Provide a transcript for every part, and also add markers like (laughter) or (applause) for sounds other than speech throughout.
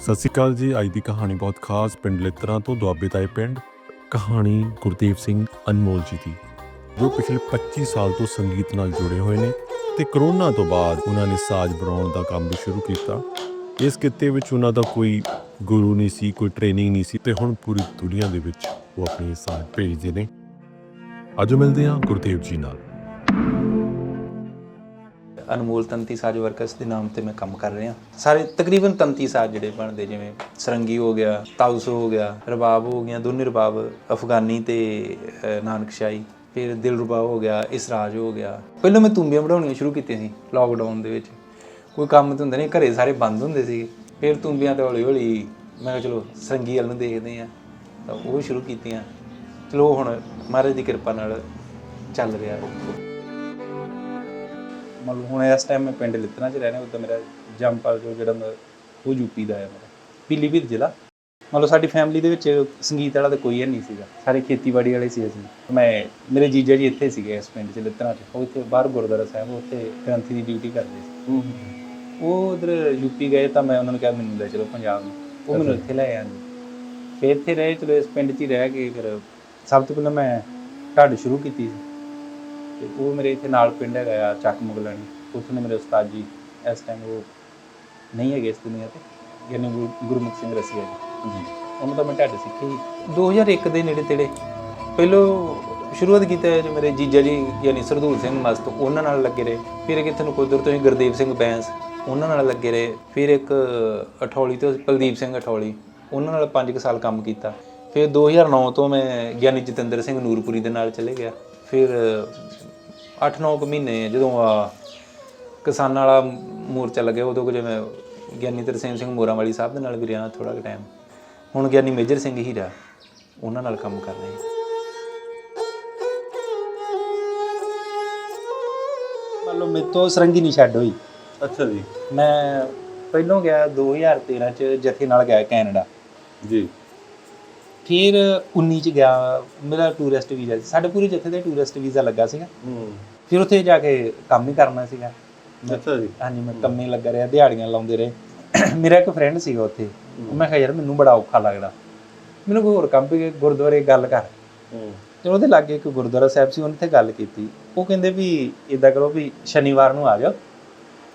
ਸਤਿ ਸ਼੍ਰੀ ਅਕਾਲ ਜੀ। ਅੱਜ ਦੀ ਕਹਾਣੀ ਬਹੁਤ ਖਾਸ, ਪਿੰਡ ਲਿੱਤਰਾਂ ਤੋਂ ਦੁਆਬੇ ਤਾਏ ਪਿੰਡ, ਕਹਾਣੀ ਗੁਰਦੇਵ ਸਿੰਘ ਅਨਮੋਲ ਜੀ ਦੀ, ਜੋ ਪਿਛਲੇ 25 ਸਾਲ ਤੋਂ ਸੰਗੀਤ ਨਾਲ ਜੁੜੇ ਹੋਏ ਨੇ ਤੇ ਕਰੋਨਾ ਤੋਂ ਬਾਅਦ ਉਹਨਾਂ ਨੇ ਸਾਜ਼ ਬਣਾਉਣ ਦਾ ਕੰਮ ਵੀ ਸ਼ੁਰੂ ਕੀਤਾ। ਇਸ ਕਿੱਤੇ ਵਿੱਚ ਉਹਨਾਂ ਦਾ ਕੋਈ ਗੁਰੂ ਨਹੀਂ ਸੀ, ਕੋਈ ਟ੍ਰੇਨਿੰਗ ਨਹੀਂ ਸੀ ਤੇ ਹੁਣ ਪੂਰੀ ਦੁਨੀਆ ਦੇ ਵਿੱਚ ਉਹ ਆਪਣੇ ਸਾਜ਼ ਭੇਜਦੇ ਨੇ। ਅੱਜ ਮਿਲਦੇ ਹਾਂ ਗੁਰਦੇਵ ਜੀ ਨਾਲ। ਅਨਮੋਲ ਤੰਤੀ ਸਾਜ ਵਰਕਸ ਦੇ ਨਾਮ ਤੇ ਮੈਂ ਕੰਮ ਕਰ ਰਿਹਾ। ਸਾਰੇ ਤਕਰੀਬਨ ਤੰਤੀ ਸਾਜ ਜਿਹੜੇ ਬਣਦੇ, ਜਿਵੇਂ ਸਰੰਗੀ ਹੋ ਗਿਆ ਤਾਉਸੋ ਹੋ ਗਿਆ, ਰਬਾਬ ਹੋ ਗਿਆ ਦੋਨੇ ਰਬਾਬ ਅਫਗਾਨੀ ਤੇ ਨਾਨਕਸ਼ਾਹੀ। ਫਿਰ ਦਿਲ ਰਬਾਬ ਹੋ ਗਿਆ, ਇਸਰਾਜ ਹੋ ਗਿਆ। ਪਹਿਲਾਂ ਮੈਂ ਤੂੰਬੀਆਂ ਬਣਾਉਣੀਆਂ ਸ਼ੁਰੂ ਕੀਤੀਆਂ ਸੀ ਲਾਕਡਾਊਨ ਦੇ ਵਿੱਚ। ਕੋਈ ਕੰਮ ਤਾਂ ਹੁੰਦਾ ਨਹੀਂ ਘਰੇ ਸਾਰੇ ਬੰਦ ਹੁੰਦੇ ਸੀਗੇ। ਫਿਰ ਤੂੰਬੀਆਂ ਤੇ ਹੌਲੀ ਹੌਲੀ ਮੈਂ ਕਿਹਾ, ਚਲੋ, ਸਰੰਗੀ ਵੱਲ ਨੂੰ ਦੇਖਦੇ ਆ ਤਾਂ ਉਹ ਸ਼ੁਰੂ ਕੀਤੀਆਂ। ਚਲੋ, ਹੁਣ ਮਹਾਰਾਜ ਦੀ ਕਿਰਪਾ ਨਾਲ ਚੱਲ ਰਿਹਾ। ਹੈ ਮਤਲਬ ਹੁਣ ਇਸ ਟਾਈਮ ਮੈਂ ਪਿੰਡ ਲਿੱਤਣਾ ਚ ਰਹਿ ਰਿਹਾ ਉਦੋਂ ਮੇਰਾ ਜੰਪਲ ਜੋ ਜਿਹੜਾ ਮ- ਉਹ ਯੂਪੀ ਦਾ ਹੈ ਮੇਰਾ ਪੀਲੀਭੀਤ ਜ਼ਿਲ੍ਹਾ। ਮਤਲਬ ਸਾਡੀ ਫੈਮਿਲੀ ਦੇ ਵਿੱਚ ਸੰਗੀਤ ਵਾਲਾ ਤਾਂ ਕੋਈ ਹੈ ਨਹੀਂ ਸੀਗਾ ਸਾਰੇ ਖੇਤੀਬਾੜੀ ਵਾਲੇ ਸੀ ਅਸੀਂ। ਮੈਂ ਮੇਰੇ ਜੀਜਾ ਜੀ ਇੱਥੇ ਸੀਗੇ ਇਸ ਪਿੰਡ ਚ ਲਿੱਤਣਾ ਚ ਉਹ ਇੱਥੇ ਬਾਹਰ ਗੁਰਦੁਆਰਾ ਸਾਹਿਬ ਉੱਥੇ ਗ੍ਰੰਥੀ ਦੀ ਡਿਊਟੀ ਕਰਦੇ ਸੀ। ਉਹ ਉਧਰ ਯੂਪੀ ਗਏ ਤਾਂ ਮੈਂ ਉਹਨਾਂ ਨੂੰ ਕਿਹਾ ਮੈਨੂੰ ਲੈ ਚਲੋ ਪੰਜਾਬ ਨੂੰ। ਉਹ ਮੈਨੂੰ ਇੱਥੇ ਲੈ ਆਏ। ਫਿਰ ਇੱਥੇ ਰਹੇ ਚਲੋ ਇਸ ਪਿੰਡ 'ਚ ਹੀ ਰਹਿ ਕੇ ਫਿਰ ਸਭ ਤੋਂ ਪਹਿਲਾਂ ਮੈਂ ਢੱਡ ਸ਼ੁਰੂ ਕੀਤੀ ਸੀ। ਤੇ ਉਹ ਮੇਰੇ ਇੱਥੇ ਨਾਲ ਪਿੰਡ ਹੈਗਾ ਆ ਚੱਕ ਮੁਗਲਾਣੀ। ਉੱਥੇ ਨੇ ਮੇਰੇ ਉਸਤਾਦ ਜੀ ਇਸ ਟਾਈਮ ਉਹ ਨਹੀਂ ਹੈਗੇ ਇਸ ਦੁਨੀਆ ਤੇ ਯਾਨੀ ਗੁਰੂ- ਗੁਰਮੁਖ ਸਿੰਘ ਰਸੀਆ ਜੀ। ਉਹਨਾਂ ਦਾ ਮੈਂ ਢੱਡ ਸਿੱਖੀ ਸੀ। 2001 ਦੇ ਨੇੜੇ ਤੇੜੇ ਪਹਿਲੋਂ ਸ਼ੁਰੂਆਤ ਕੀਤਾ ਜੋ ਮੇਰੇ ਜੀਜਾ ਜੀ ਯਾਨੀ ਸਰਦੂਲ ਸਿੰਘ ਮਸਤ ਉਹਨਾਂ ਨਾਲ ਲੱਗੇ ਰਹੇ। ਫਿਰ ਇੱਕ ਇੱਥੇ ਨੂੰ ਕੁਦਰ ਤੋਂ ਹੀ ਗੁਰਦੇਵ ਸਿੰਘ ਬੈਂਸ ਉਹਨਾਂ ਨਾਲ ਲੱਗੇ ਰਹੇ। ਫਿਰ ਇੱਕ ਅਠੌਲੀ ਤੋਂ ਕੁਲਦੀਪ ਸਿੰਘ ਅਠੌਲੀ ਉਹਨਾਂ ਨਾਲ 5 ਸਾਲ ਕੰਮ ਕੀਤਾ। ਫਿਰ 2009 ਤੋਂ ਮੈਂ ਗਿਆਨੀ ਜਤਿੰਦਰ ਸਿੰਘ ਨੂਰਪੁਰੀ ਦੇ ਨਾਲ ਚਲੇ ਗਿਆ। ਫਿਰ 8-9 ਕੁ ਮਹੀਨੇ ਜਦੋਂ ਆ ਕਿਸਾਨਾਂ ਵਾਲਾ ਮੋਰਚਾ ਲੱਗਿਆ ਉਦੋਂ ਕੁ ਜਿਵੇਂ ਗਿਆਨੀ ਤਰਸੇਮ ਸਿੰਘ ਮੋਰਾਂ ਵਾਲੀ ਸਾਹਿਬ ਦੇ ਨਾਲ ਵੀ ਰਿਹਾ ਥੋੜਾ ਕੁ ਟਾਈਮ ਹੁਣ ਗਿਆਨੀ ਮੇਜਰ ਸਿੰਘ ਹੀ ਰਿਹਾ ਉਹਨਾਂ ਨਾਲ ਕੰਮ ਕਰ ਰਹੇ ਹਾਂ। ਮੰਨ ਲਓ ਮੇਰੇ ਤੋਂ ਸਰੰਗੀ ਨਹੀਂ ਛੱਡ ਹੋਈ। ਅੱਛਾ ਜੀ। ਮੈਂ ਪਹਿਲੋਂ ਗਿਆ 2013 ਚ ਜਥੇ ਨਾਲ ਗਿਆ ਕੈਨੇਡਾ। ਜੀ। ਫਿਰ 19 ਚ ਗਿਆ ਮੇਰਾ ਟੂਰਿਸਟ ਵੀਜ਼ਾ ਸੀ। ਸਾਡੇ ਪੂਰੇ ਜਥੇ ਦੇ ਟੂਰਿਸਟ ਵੀਜ਼ਾ ਲੱਗਾ ਸੀਗਾ। ਹੂੰ। ਫਿਰ ਉੱਥੇ ਜਾ ਕੇ ਕੰਮ ਹੀ ਕਰਨਾ ਸੀਗਾ। ਅੱਛਾ ਜੀ। ਹਾਂਜੀ ਮੈਂ ਕੰਮੇ ਲੱਗਾ ਰਿਹਾ ਦਿਹਾੜੀਆਂ ਲਾਉਂਦੇ ਰਹੇ। ਮੇਰਾ ਇੱਕ ਫਰੈਂਡ ਸੀਗਾ ਉੱਥੇ। ਮੈਂ ਕਿਹਾ ਯਾਰ ਮੈਨੂੰ ਬੜਾ ਔਖਾ ਲੱਗਦਾ। ਮੈਨੂੰ ਕੋਈ ਹੋਰ ਕੰਮ ਵੀ ਗੁਰਦੁਆਰੇ ਗੱਲ ਕਰ। ਹੂੰ। ਤੇ ਉਹਦੇ ਲਾਗੇ ਇੱਕ ਗੁਰਦੁਆਰਾ ਸਾਹਿਬ ਸੀ ਉਹਨੇ ਤੇ ਗੱਲ ਕੀਤੀ। ਉਹ ਕਹਿੰਦੇ ਵੀ ਇਦਾਂ ਕਰੋ ਵੀ ਸ਼ਨੀਵਾਰ ਨੂੰ ਆ ਜਾਓ।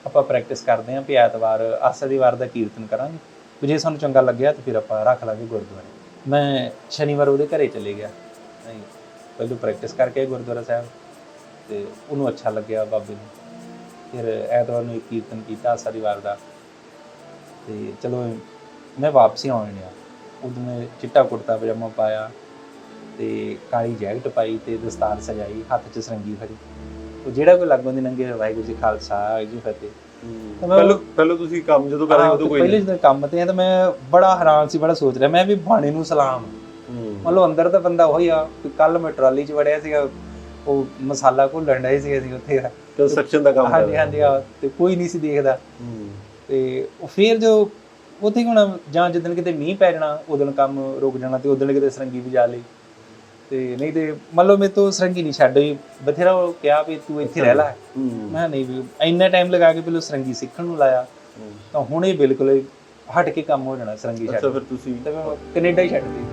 ਆਪਾਂ ਪ੍ਰੈਕਟਿਸ ਕਰਦੇ ਆਂ ਵੀ ਐਤਵਾਰ ਆਸਾ ਦੀ ਵਾਰ ਦਾ ਕੀਰਤਨ ਕਰਾਂਗੇ। ਵੀ ਜੇ ਸਾਨੂੰ ਚੰਗਾ ਲੱਗਿਆ ਤਾਂ ਫਿਰ ਆਪਾਂ ਰੱਖ ਲਾਂਗੇ ਗੁਰਦੁਆਰੇ। ਮੈਂ ਸ਼ਨੀਵਾਰ ਉਹਦੇ ਘਰੇ ਚਲੇ ਗਿਆ। ਨਹੀਂ ਪਹਿਲਾਂ ਪ੍ਰੈਕਟਿਸ ਕਰਕੇ ਆਏ ਗੁਰਦੁਆਰਾ ਸਾਹਿਬ ਤੇ ਉਹਨੂੰ ਅੱਛਾ ਲੱਗਿਆ ਬਾਬੇ ਨੂੰ। ਫਿਰ ਐਤਵਾਰ ਨੂੰ ਇੱਕ ਕੀਰਤਨ ਕੀਤਾ ਆਸਾ ਵਾਰ ਦਾ। ਤੇ ਚਲੋ ਮੈਂ ਵਾਪਸੀ ਆਉਣ ਲਿਆ ਉਦੋਂ ਮੈਂ ਚਿੱਟਾ ਕੁੜਤਾ ਪਜਾਮਾ ਪਾਇਆ ਤੇ ਕਾਲੀ ਜੈਕਟ ਪਾਈ ਤੇ ਦਸਤਾਰ ਸਜਾਈ, ਹੱਥ 'ਚ ਸਰੰਗੀ ਫੜੀ। ਉਹ ਜਿਹੜਾ ਕੋਈ ਲੱਗੋਂ ਦੀ ਨੰਗੇ ਵਾਹਿਗੁਰੂ ਜੀ ਖਾਲਸਾ ਜੀ ਫਤਿਹ। ਤਾਂ ਮੈਂ ਪਹਿਲਾਂ ਪਹਿਲਾਂ ਤੁਸੀਂ ਕੰਮ ਜਦੋਂ ਕਰ ਰਹੇ ਉਦੋਂ ਕੋਈ ਪਹਿਲੇ ਜਦੋਂ ਕੰਮ ਤੇ ਆ ਤਾਂ ਮੈਂ ਬੜਾ ਹੈਰਾਨ ਸੀ ਬੜਾ ਸੋਚ ਰਿਹਾ। ਮੈਂ ਵੀ ਬਾਣੇ ਨੂੰ ਸਲਾਮ। ਮਤਲਬ ਅੰਦਰ ਤਾਂ ਬੰਦਾ ਉਹੀ ਆ ਕੱਲ ਮੈਂ ਟਰਾਲੀ 'ਚ ਵੜਿਆ ਸੀਗਾ ਉਹ ਮਸਾਲਾ ਘੋਲਣ ਡਏ ਸੀਗੇ ਅਸੀਂ ਉੱਥੇ। ਕੰਸਟਰਕਸ਼ਨ ਦਾ ਕੰਮ ਹਾਂਜੀ ਹਾਂਜੀ ਆ, ਤੇ ਕੋਈ ਨਹੀਂ ਸੀ ਦੇਖਦਾ। ਤੇ ਉਹ ਫੇਰ ਜੋ ਉੱਥੇ ਹੁਣ ਜਾਂ ਜਿੱਦਣ ਕਿਤੇ ਮੀਂਹ ਪੈ ਜਾਣਾ ਉਦੋਂ ਕੰਮ ਰੁਕ ਜਾਣਾ ਤੇ ਉਦੋਂ ਕਿਤੇ ਸਰੰਗੀ ਵਜਾ ਲਈ। ਤੇ ਨਹੀਂ ਤੇ ਮੰਨ ਲਓ ਮੇਰੇ ਤੋਂ ਸਰੰਗੀ ਨਹੀਂ ਛੱਡ ਹੋਈ। ਬਥੇਰਾ ਉਹ ਕਿਹਾ ਵੀ ਤੂੰ ਇੱਥੇ ਰਹਿ ਲੈ। ਮੈਂ ਨਹੀਂ ਵੀ ਇੰਨਾ ਟਾਈਮ ਲਗਾ ਕੇ ਪਹਿਲਾਂ ਸਰੰਗੀ ਸਿੱਖਣ ਨੂੰ ਲਾਇਆ। ਤਾਂ ਹੁਣ ਇਹ ਬਿਲਕੁਲ ਹਟ ਕੇ ਕੰਮ ਹੋ ਜਾਣਾ ਸਰੰਗੀ ਛੱਡ ਅੱਛਾ ਫਿਰ ਤੁਸੀਂ ਤੇ ਮੈਂ ਕੈਨੇਡਾ ਹੀ ਛੱਡਦੀ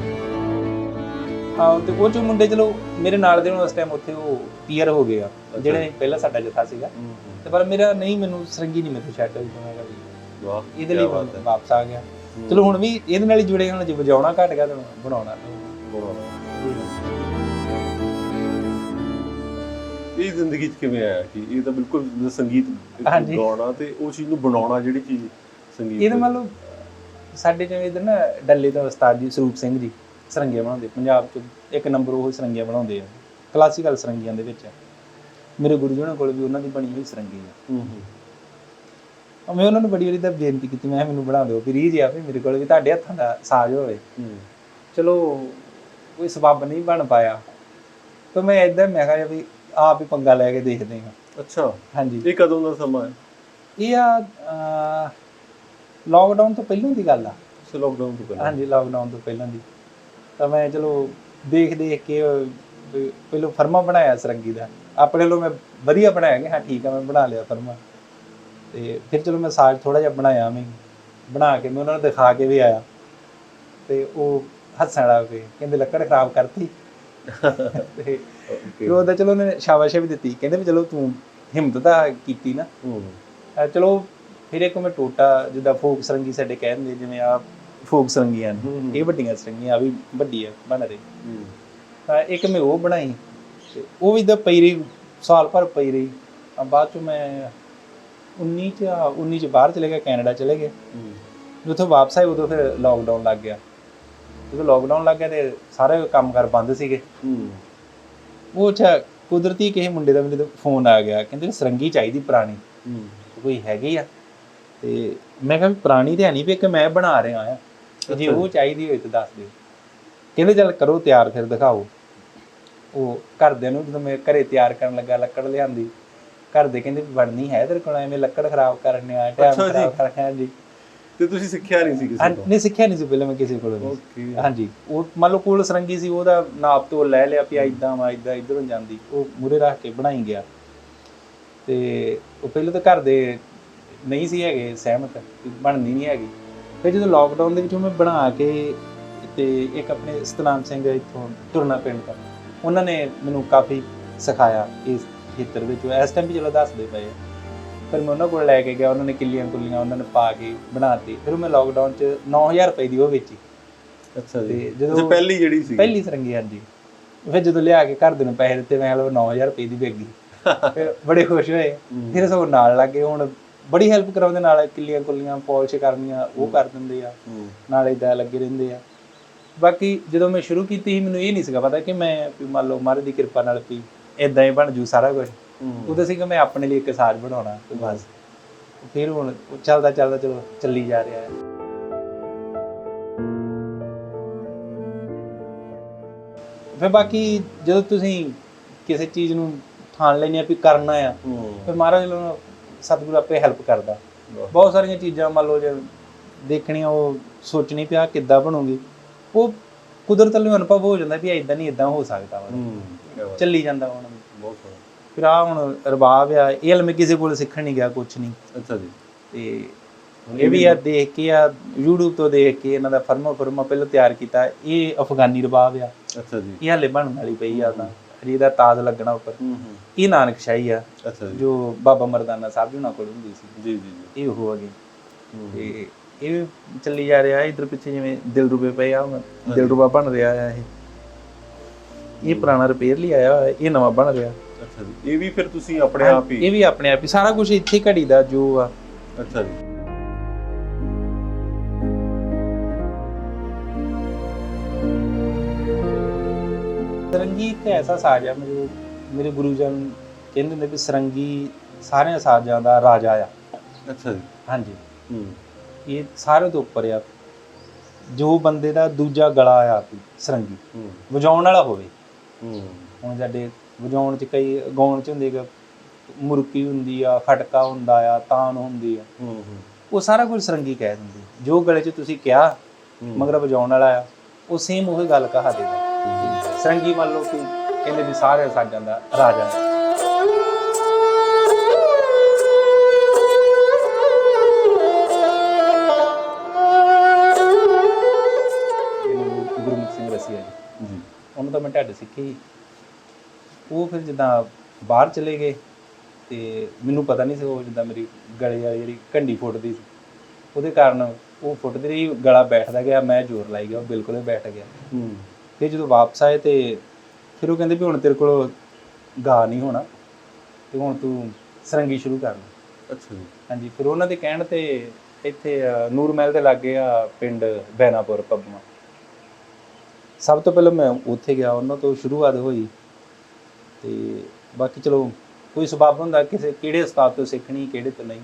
ਹਾਂ ਤੇ ਉਹ ਜੋ ਮੁੰਡੇ ਚਲੋ ਮੇਰੇ ਨਾਲ ਦੇ ਉਸ ਟਾਈਮ ਉੱਥੇ ਉਹ ਪੀਅਰ ਹੋ ਗਏ ਆ ਜਿਹੜੇ ਪਹਿਲਾਂ ਸਾਡਾ ਜਥਾ ਸੀਗਾ। ਤੇ ਪਰ ਮੇਰਾ ਨਹੀਂ ਮੈਨੂੰ ਸਰੰਗੀ ਨਹੀਂ ਮੈਨੂੰ ਛੱਡ ਹੋਈ। ਮੈਂ ਕਿਹਾ ਵੀ ਵਾਹ ਇਹਦੇ ਲਈ ਮੈਂ ਵਾਪਸ ਆ ਗਿਆ। ਚਲੋ ਹੁਣ ਵੀ ਇਹਦੇ ਨਾਲ ਹੀ ਜੁੜੇ ਹੁਣ ਜੇ ਵਜਾਉਣਾ ਘਟ ਗਿਆ ਤਾਂ ਬਣਾਉਣਾ। ਇਹ ਜ਼ਿੰਦਗੀ ਚ ਕਿਵੇਂ ਆਇਆ ਕਿ ਇਹ ਤਾਂ ਬਿਲਕੁਲ ਸੰਗੀਤ ਹਾਂਜੀ। ਗਾਉਣਾ ਤੇ ਉਹ ਚੀਜ਼ ਨੂੰ ਬਣਾਉਣਾ ਜਿਹੜੀ ਚੀਜ਼ ਸੰਗੀਤ ਇਹਦਾ ਮੰਨ ਲਓ ਸਾਡੇ ਜਿਵੇਂ ਇਧਰ ਨਾ ਡੱਲੇ ਤੋਂ ਉਸਤਾਦ ਜੀ ਸਰੂਪ ਸਿੰਘ ਜੀ ਸਰੰਗੀਆਂ ਬਣਾਉਂਦੇ ਪੰਜਾਬ ਚ ਇੱਕ ਨੰਬਰ ਉਹ ਸਰੰਗੀਆਂ ਬਣਾਉਂਦੇ ਆ ਕਲਾਸੀਕਲ ਸਰੰਗੀਆਂ ਦੇ ਵਿੱਚ। ਮੇਰੇ ਗੁਰੂ ਜੀ ਉਹਨਾਂ ਕੋਲ ਵੀ ਉਹਨਾਂ ਦੀ ਬਣੀ ਹੋਈ ਸਰੰਗੀ ਆ। ਹੂੰ ਹੂੰ। ਉਹ ਮੈਂ ਉਹਨਾਂ ਨੂੰ ਬੜੀ ਵਾਰੀ ਤਾਂ ਬੇਨਤੀ ਕੀਤੀ ਮੈਂ ਕਿਹਾ ਮੈਨੂੰ ਬਣਾ ਦਿਓ ਵੀ ਰੀਝ ਆ ਵੀ ਮੇਰੇ ਕੋਲ ਵੀ ਤੁਹਾਡੇ ਹੱਥਾਂ ਦਾ ਸਾਜ਼ ਹੋਵੇ। ਹੂੰ। ਚਲੋ ਕੋਈ ਸਬੱਬ ਨਹੀਂ ਬਣ ਪਾਇਆ। ਤਾਂ ਮੈਂ ਇਦਾਂ ਮੈਂ ਕਿਹਾ ਵੀ ਆਪ ਹੀ ਪੰਗਾ ਲੈ ਕੇ ਦੇਖਦੇ ਹਾਂ। ਅੱਛਾ। ਹਾਂਜੀ। ਇਹ ਕਦੋਂ ਦਾ ਸਮਾਂ ਹੈ? ਇਹ ਆ ਲਾਕਡਾਊਨ ਤੋਂ ਪਹਿਲਾਂ ਦੀ ਗੱਲ ਆ। ਸੇ ਲੋਕਡਾਊਨ ਤੋਂ ਪਹਿਲਾਂ। ਹਾਂਜੀ ਲਾਕਡਾਊਨ ਤੋਂ ਪਹਿਲਾਂ ਦੀ। ਤਾਂ ਮੈਂ ਚਲੋ ਦੇਖ ਦੇਖ ਕੇ ਪਹਿਲਾਂ ਫਰਮਾ ਬਣਾਇਆ ਸਰੰਗੀ ਦਾ। ਆਪਣੇ ਵੱਲੋਂ ਮੈਂ ਵਧੀਆ ਬਣਾਇਆ ਕਿ ਹਾਂ ਠੀਕ ਆ ਮੈਂ ਬਣਾ ਲਿਆ ਫਰਮਾ। ਤੇ ਫਿਰ ਚਲੋ ਮੈਂ ਸਾਜ ਥੋੜਾ ਜਿਹਾ ਬਣਾਇਆ ਮੈਂ ਬਣਾ ਕੇ ਮੈਂ ਉਹਨਾਂ ਨੂੰ ਦਿਖਾ ਕੇ ਵੀ ਆਇਆ। ਤੇ ਉਹ ਹੱਸਣ ਲੱਗ ਪਏ। ਕਹਿੰਦੇ ਲੱਕੜ ਖਰਾਬ ਕਰਤੀ। ਤੇ ਉਹਦਾ ਚਲੋ ਉਹਨੇ ਸ਼ਾਬਾਸ਼ ਵੀ ਦਿੱਤੀ। ਕਹਿੰਦੇ ਵੀ ਚਲੋ ਤੂੰ ਹਿੰਮਤ ਤਾਂ ਕੀਤੀ ਨਾ। ਚਲੋ ਫਿਰ ਇੱਕ ਮੈਂ ਟੋਟਾ ਜਿੱਦਾਂ ਫੋਕ ਸਰੰਗੀ ਸਾਡੇ ਕਹਿੰਦੇ ਜਿਵੇਂ ਆ ਫੋਕ ਸਰੰਗੀਆਂ। ਇਹ ਵੱਡੀਆਂ ਸਰੰਗੀਆਂ ਆ ਵੀ ਵੱਡੀ ਆ ਬਣ ਰਹੀ। ਹੂੰ। ਤਾਂ ਇੱਕ ਮੈਂ ਉਹ ਬਣਾਈ ਤੇ ਉਹ ਵੀ ਤਾਂ ਪਈ ਰਹੀ ਸਾਲ ਭਰ ਪਈ ਰਹੀ। ਆ ਬਾਅਦ ਚ ਮੈਂ 19 ਚ ਆ, 19 ਚ ਬਾਹਰ ਚਲੇ ਗਿਆ ਕੈਨੇਡਾ ਚਲੇ ਗਏ ਜਦੋਂ ਵਾਪਸ ਆਏ ਉਦੋਂ ਫਿਰ ਲੋਕਡਾਊਨ ਲੱਗ ਗਿਆ। ਜਦੋਂ ਲੋਕਡਾਊਨ ਲੱਗ ਗਿਆ ਤੇ ਸਾਰੇ ਕੰਮਕਾਰ ਬੰਦ ਸੀਗੇ। ਹੂੰ। ਉਹ ਅੱਛਾ ਕੁਦਰਤੀ ਕਿਸੇ ਮੁੰਡੇ ਦਾ ਮੇਰੇ ਫੋਨ ਆ ਗਿਆ ਕਹਿੰਦੇ ਸਰੰਗੀ ਚਾਹੀਦੀ ਪੁਰਾਣੀ। ਹੂੰ। ਕੋਈ ਹੈਗੀ ਆ? ਤੇ ਮੈਂ ਕਿਹਾ ਪੁਰਾਣੀ ਤੇ ਹੈ ਨਹੀਂ ਵੀ ਇੱਕ ਮੈਂ ਬਣਾ ਰਿਹਾ ਆ। ਜੇ ਉਹ ਚਾਹੀਦੀ ਹੋਏ ਤਾਂ ਦੱਸ ਦਿਓ। ਕਹਿੰਦੇ ਚੱਲ ਕਰੋ ਤਿਆਰ ਫਿਰ ਦਿਖਾਓ। ਉਹ ਘਰਦਿਆਂ ਨੂੰ ਜਦੋਂ ਮੈਂ ਘਰੇ ਤਿਆਰ ਕਰਨ ਲੱਗਾ ਲੱਕੜ ਲਿਆਂਦੀ। ਘਰ ਦੇ ਕਹਿੰਦੇ ਬਣਨੀ ਹੈ ਤੇਰੇ ਕੋਲ ਐਵੇਂ ਲੱਕੜ ਖਰਾਬ ਕਰਨੇ ਆ ਟਾਈਮ। ਖਰਾਬ ਕਰਨਾ ਜੀ। ਤੇ ਤੁਸੀਂ ਸਿੱਖਿਆ ਨਹੀਂ ਸੀ ਕਿਸੇ ਤੋਂ? ਨਹੀਂ ਸਿੱਖਿਆ ਨਹੀਂ ਸੀ ਪਹਿਲਾਂ ਮੈਂ ਕਿਸੇ ਕੋਲੋਂ। ਓਕੇ ਹਾਂਜੀ ਉਹ ਮੰਨ ਲਓ ਕੋਲ ਸਰੰਗੀ ਸੀ ਉਹਦਾ ਨਾਪ ਤੋਂ ਲੈ ਲਿਆ ਵੀ ਇਦਾਂ ਵਾ ਇਦਾਂ ਇਧਰੋਂ ਜਾਂਦੀ। ਉਹ ਮੂਰੇ ਰੱਖ ਕੇ ਬਣਾਈ ਗਿਆ। ਤੇ ਉਹ ਪਹਿਲਾਂ ਤਾਂ ਘਰ ਦੇ ਨਹੀਂ ਸੀ ਹੈਗੇ ਸਹਿਮਤ ਵੀ ਬਣਨੀ ਨਹੀਂ ਹੈਗੀ। ਫਿਰ ਜਦੋਂ ਲੋਕਡਾਊਨ ਦੇ ਵਿੱਚ ਮੈਂ ਬਣਾ ਕੇ ਤੇ ਇੱਕ ਆਪਣੇ ਸਤਨਾਮ ਸਿੰਘ ਇੱਥੋਂ ਤੁਰਨਾ ਪਿੰਡ ਤੋਂ ਉਹਨਾਂ ਨੇ ਮੈਨੂੰ ਕਾਫੀ ਸਿਖਾਇਆ ਇਸ ਖੇਤਰ ਵਿੱਚ। ਇਸ ਟਾਈਮ ਵੀ ਚਲੋ ਦੱਸਦੇ ਪਏ ਆ। ਫਿਰ ਮੈਂ ਉਹਨਾਂ ਕੋਲ ਲੈ ਕੇ ਗਿਆ ਉਹਨਾਂ ਨੇ ਕਿੱਲੀਆਂ ਕੁੱਲੀਆਂ ਉਹਨਾਂ ਨੇ ਪਾ ਕੇ ਬਣਾਤੀ। ਫਿਰ ਮੈਂ ਲੋਕਡਾਊਨ 'ਚ 9000 ਰੁਪਏ ਦੀ ਉਹ ਵੇਚੀ। ਅੱਛਾ ਤੇ ਜੀ ਜਦੋਂ- ਪਹਿਲੀ ਜਿਹੜੀ ਸੀ। ਪਹਿਲੀ ਸਰੰਗੀ ਹਾਂਜੀ। ਫਿਰ ਜਦੋਂ ਲਿਆ ਕੇ ਘਰ ਦੇ ਨੂੰ ਪੈਸੇ ਦਿੱਤੇ ਮੈਂ ਲੋ 9000 ਰੁਪਏ ਦੀ ਵਿਕ ਗਈ (laughs) ਫਿਰ ਬੜੇ ਖੁਸ਼ ਹੋਏ। ਫਿਰ ਸਭ ਨਾਲ ਲੱਗੇ ਹੁਣ ਬੜੀ ਹੈਲਪ ਕਰਾਉਂਦੇ ਨਾਲ ਕਿੱਲੀਆਂ ਕੁੱਲੀਆਂ ਪਾਲਿਸ਼ ਕਰਨੀਆਂ ਉਹ ਕਰ ਦਿੰਦੇ ਆ। ਨਾਲ ਇਦਾਂ ਲੱਗੇ ਰਹਿੰਦੇ ਆ। ਬਾਕੀ ਜਦੋਂ ਮੈਂ ਸ਼ੁਰੂ ਕੀਤੀ ਸੀ ਮੈਨੂੰ ਇਹ ਨਹੀਂ ਸੀਗਾ ਪਤਾ ਕਿ ਮੈਂ ਮੰਨ ਲਓ ਮਹਾਰਾਜ ਦੀ ਕਿਰਪਾ ਨਾਲ ਵੀ ਇਦਾਂ ਹੀ ਬਣ ਜੂ ਸਾਰਾ ਕੁਝ ਉਦੋਂ ਸੀਗਾ ਮੈਂ ਆਪਣੇ ਲਈ ਇੱਕ ਸਾਜ਼ ਬਣਾਉਣਾ ਤੇ ਬਸ। ਫਿਰ ਹੁਣ ਚੱਲਦਾ ਚੱਲਦਾ ਚਲੋ ਚੱਲੀ ਜਾ ਰਿਹਾ ਹੈ। ਫਿਰ ਬਾਕੀ ਜਦੋਂ ਤੁਸੀਂ ਕਿਸੇ ਚੀਜ਼ ਨੂੰ ਠਾਣ ਲੈਣੀ ਆ ਵੀ ਕਰਨਾ ਆ ਫਿਰ ਮਹਾਰਾਜ ਨੂੰ ਸਤਿਗੁਰੂ ਆਪੇ ਹੈਲਪ ਕਰਦਾ। ਬਹੁਤ ਸਾਰੀਆਂ ਚੀਜ਼ਾਂ ਮੰਨ ਲਓ ਜੇ ਦੇਖਣੀਆਂ ਉਹ ਸੋਚਣੀ ਪਿਆ ਕਿੱਦਾਂ ਬਣੂਗੀ। ਉਹ ਕੁਦਰਤ ਵੱਲੋਂ ਅਨੁਭਵ ਹੋ ਜਾਂਦਾ ਵੀ ਇਦਾਂ ਨਹੀਂ ਇਦਾਂ ਹੋ ਸਕਦਾ ਵਾ। ਚੱਲੀ ਜਾਂਦਾ ਹੁਣ। ਬਹੁਤ ਫਿਰ ਆ ਹੁਣ ਰਬਾਬ ਆ ਇਹ ਹਲ ਮੈਂ ਕਿਸੇ ਕੋਲ ਸਿੱਖਣ ਨਹੀਂ ਗਿਆ ਕੁਝ ਨਹੀਂ। ਅੱਛਾ ਜੀ। ਤੇ ਇਹ ਵੀ ਆ ਦੇਖ ਕੇ ਆ YouTube ਤੋਂ ਦੇਖ ਕੇ ਇਹਨਾਂ ਦਾ ਫਰਮਾ ਫਰਮਾ ਪਹਿਲਾਂ ਤਿਆਰ ਕੀਤਾ। ਇਹ ਅਫਗਾਨੀ ਰਬਾਬ ਆ। ਅੱਛਾ ਜੀ। ਇਹ ਹਲੇ ਬਣਨ ਵਾਲੀ ਪਈ ਆ ਤਾਂ। ਹਰੀ ਦਾ ਤਾਜ ਲੱਗਣਾ ਉੱਪਰ। ਹੂੰ ਹੂੰ। ਇਹ ਨਾਨਕਸ਼ਾਹੀ ਆ ਅੱਛਾ ਜੀ। ਜੋ ਬਾਬਾ ਮਰਦਾਨਾ ਸਾਹਿਬ ਜੀ ਉਹਨਾਂ ਕੋਲ ਹੁੰਦੀ ਸੀ। ਜੀ ਜੀ ਜੀ। ਇਹ ਹੋ ਗਈ। ਤੇ ਇਹ ਚੱਲੀ ਜਾ ਰਿਹਾ ਇਧਰ ਪਿੱਛੇ ਜਿਵੇਂ ਦਿਲ ਰੁਪਏ ਪਏ ਆ ਦਿਲ ਰੁਪਾ ਬਣ ਰਿਹਾ ਆ ਇਹ। ਇਹ ਪੁਰਾਣਾ ਰਿਪੇਅਰ ਲਈ ਆਇਆ ਇਹ ਨਵਾਂ ਬਣ ਰਿਹਾ। ਅੱਛਾ ਜੀ। ਇਹ ਵੀ ਫਿਰ ਤੁਸੀਂ ਆਪਣੇ ਆਪ ਹੀ? ਇਹ ਵੀ ਆਪਣੇ ਆਪ ਹੀ। ਸਾਰਾ ਕੁਝ ਇੱਥੇ ਘੜੀ ਦਾ ਜੋ ਆ। ਅੱਛਾ ਜੀ। ਸਰੰਗੀ ਇੱਕ ਐਸਾ ਸਾਜ਼ ਆ ਮੇਰੇ ਮੇਰੇ ਗੁਰੂ ਜਨ ਕਹਿੰਦੇ ਹੁੰਦੇ ਵੀ ਸਰੰਗੀ ਸਾਰਿਆਂ ਸਾਜ਼ਾਂ ਦਾ ਰਾਜਾ ਆ। ਅੱਛਾ ਜੀ। ਹਾਂਜੀ। ਹੂੰ। ਇਹ ਸਾਰੇ ਤੋਂ ਉੱਪਰ ਆ। ਜੋ ਬੰਦੇ ਦਾ ਦੂਜਾ ਗਲਾ ਆ ਸਰੰਗੀ। ਵਜਾਉਣ ਵਾਲਾ ਹੋਵੇ। ਹੂੰ। ਹੁਣ ਸਾਡੇ ਵਜਾਉਣ ਚ ਕਈ ਗਾਉਣ ਚ ਹੁੰਦੇ ਕਿ ਮੁਰਕੀ ਹੁੰਦੀ ਆ ਖਟਕਾ ਹੁੰਦਾ ਆ ਤਾਨ ਹੁੰਦੀ ਆ। ਹੂੰ ਹੂੰ। ਉਹ ਸਾਰਾ ਕੁਝ ਸਰੰਗੀ ਕਹਿ ਦਿੰਦੀ। ਜੋ ਗਲੇ 'ਚ ਤੁਸੀਂ ਕਿਹਾ ਹੂੰ। ਮਗਰ ਵਜਾਉਣ ਵਾਲਾ ਆ ਉਹ ਸੇਮ ਉਹੀ ਗੱਲ ਕਹਾ ਦੇਗਾ ਸਰੰਗੀ ਮੰਨ ਲਓ ਕਿ ਕਹਿੰਦੇ ਵੀ ਸਾਰੇ ਸਾਜ਼ਾਂ ਦਾ ਰਾਜਾ। ਹੈ ਇਹਨੂੰ ਗੁਰਮੁਖ ਸਿੰਘ ਰਸੀਆ ਜੀ। ਜੀ। ਉਹਨੂੰ ਤਾਂ ਮੈਂ ਢੱਡ ਸਿੱਖੀ ਉਹ ਫਿਰ ਜਿੱਦਾਂ ਬਾਹਰ ਚਲੇ ਗਏ ਤੇ ਮੈਨੂੰ ਪਤਾ ਨਹੀਂ ਸੀ ਉਹ ਜਿੱਦਾਂ ਮੇਰੀ ਗਲੇ ਵਾਲੀ ਜਿਹੜੀ ਕੰਡੀ ਫੁੱਟਦੀ ਸੀ। ਉਹਦੇ ਕਾਰਨ ਉਹ ਫੁੱਟਦੀ ਰਹੀ ਗਲਾ ਬੈਠਦਾ ਗਿਆ ਮੈਂ ਜ਼ੋਰ ਲਾਈ ਗਿਆ ਉਹ ਬਿਲਕੁਲ ਹੀ ਬੈਠ ਗਿਆ। ਹੂੰ। ਫਿਰ ਜਦੋਂ ਵਾਪਸ ਆਏ ਤੇ ਫਿਰ ਉਹ ਕਹਿੰਦੇ ਵੀ ਹੁਣ ਤੇਰੇ ਕੋਲ ਗਾ ਨਹੀਂ ਹੋਣਾ ਤੇ ਹੁਣ ਤੂੰ ਸਰੰਗੀ ਸ਼ੁਰੂ ਕਰ ਲੈ। ਅੱਛਾ ਜੀ। ਹਾਂਜੀ ਫਿਰ ਉਹਨਾਂ ਦੇ ਕਹਿਣ ਤੇ ਇੱਥੇ ਨੂਰ ਮਹਿਲ ਦੇ ਲਾਗੇ ਆ ਪਿੰਡ ਬੈਨਾਪੁਰ ਪੱਬਾ। ਸਭ ਤੋਂ ਪਹਿਲਾਂ ਮੈਂ ਉੱਥੇ ਗਿਆ ਉਹਨਾਂ ਤੋਂ ਸ਼ੁਰੂਆਤ ਹੋਈ। ਤੇ ਬਾਕੀ ਚਲੋ ਕੋਈ ਸਬਬ ਹੁੰਦਾ ਕਿਸੇ ਕਿਹੜੇ ਉਸਤਾਦ ਤੋਂ ਸਿੱਖਣੀ ਕਿਹੜੇ ਤੋਂ ਨਹੀਂ।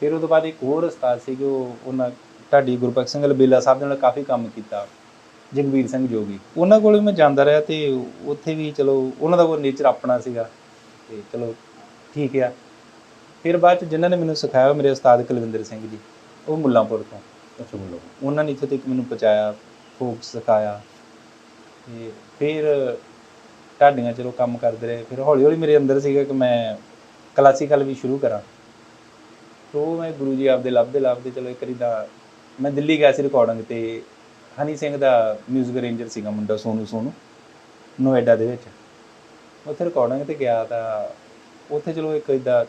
ਫਿਰ ਉਹ ਤੋਂ ਬਾਅਦ ਇੱਕ ਹੋਰ ਉਸਤਾਦ ਸੀ ਕਿ ਉਹ ਉਹਨਾਂ ਢਾਡੀ ਗੁਰਬਖਸ਼ ਸਿੰਘ ਲਬੇਲਾ ਸਾਹਿਬ ਦੇ ਨਾਲ ਕਾਫੀ ਕੰਮ ਕੀਤਾ ਜਗਵੀਰ ਸਿੰਘ ਜੋਗੀ। ਉਹਨਾਂ ਕੋਲ ਵੀ ਮੈਂ ਜਾਂਦਾ ਰਿਹਾ ਤੇ ਉੱਥੇ ਵੀ ਚਲੋ ਉਹਨਾਂ ਦਾ ਉਹ ਨੇਚਰ ਆਪਣਾ ਸੀਗਾ ਤੇ ਚਲੋ ਠੀਕ ਆ। ਫਿਰ ਬਾਅਦ ਚ ਜਿਨ੍ਹਾਂ ਨੇ ਮੈਨੂੰ ਸਿਖਾਇਆ ਮੇਰੇ ਉਸਤਾਦ ਕੁਲਵਿੰਦਰ ਸਿੰਘ ਜੀ ਉਹ ਮੁੱਲਾਂਪੁਰ ਤੋਂ। ਅੱਛਾ ਮੁੰਡਾ ਉਹਨਾਂ ਨੇ ਇੱਥੇ ਤੱਕ ਮੈਨੂੰ ਪਹੁੰਚਾਇਆ ਫੋਕ ਸਿਖਾਇਆ ਤੇ ਫਿਰ ਢਾਡੀਆਂ ਚਲੋ ਕੰਮ ਕਰਦੇ ਰਹੇ। ਫਿਰ ਹੌਲੀ ਹੌਲੀ ਮੇਰੇ ਅੰਦਰ ਸੀਗਾ ਕਿ ਮੈਂ ਕਲਾਸੀਕਲ ਵੀ ਸ਼ੁਰੂ ਕਰਾਂ। ਤੋ ਮੈਂ ਗੁਰੂ ਜੀ ਆਪਦੇ ਲੱਭਦੇ ਲੱਭਦੇ ਚਲੋ ਇੱਕ ਵਾਰੀ ਦਾ ਮੈਂ ਦਿੱਲੀ ਗਿਆ ਸੀ ਰਿਕਾਰਡਿੰਗ ਤੇ। ਹਨੀ ਸਿੰਘ ਦਾ 뮤직 ਅਰੇਂਜਰ ਸੀਗਾ ਮੁੰਡਾ ਸੋਨੂ ਸੋਨੂ ਨੋਇਡਾ ਦੇ ਵਿੱਚ। ਉੱਥੇ ਰਿਕਾਰਡਿੰਗ ਤੇ ਗਿਆ ਤਾਂ ਉੱਥੇ ਚਲੋ ਇੱਕ ਇਦਾਂ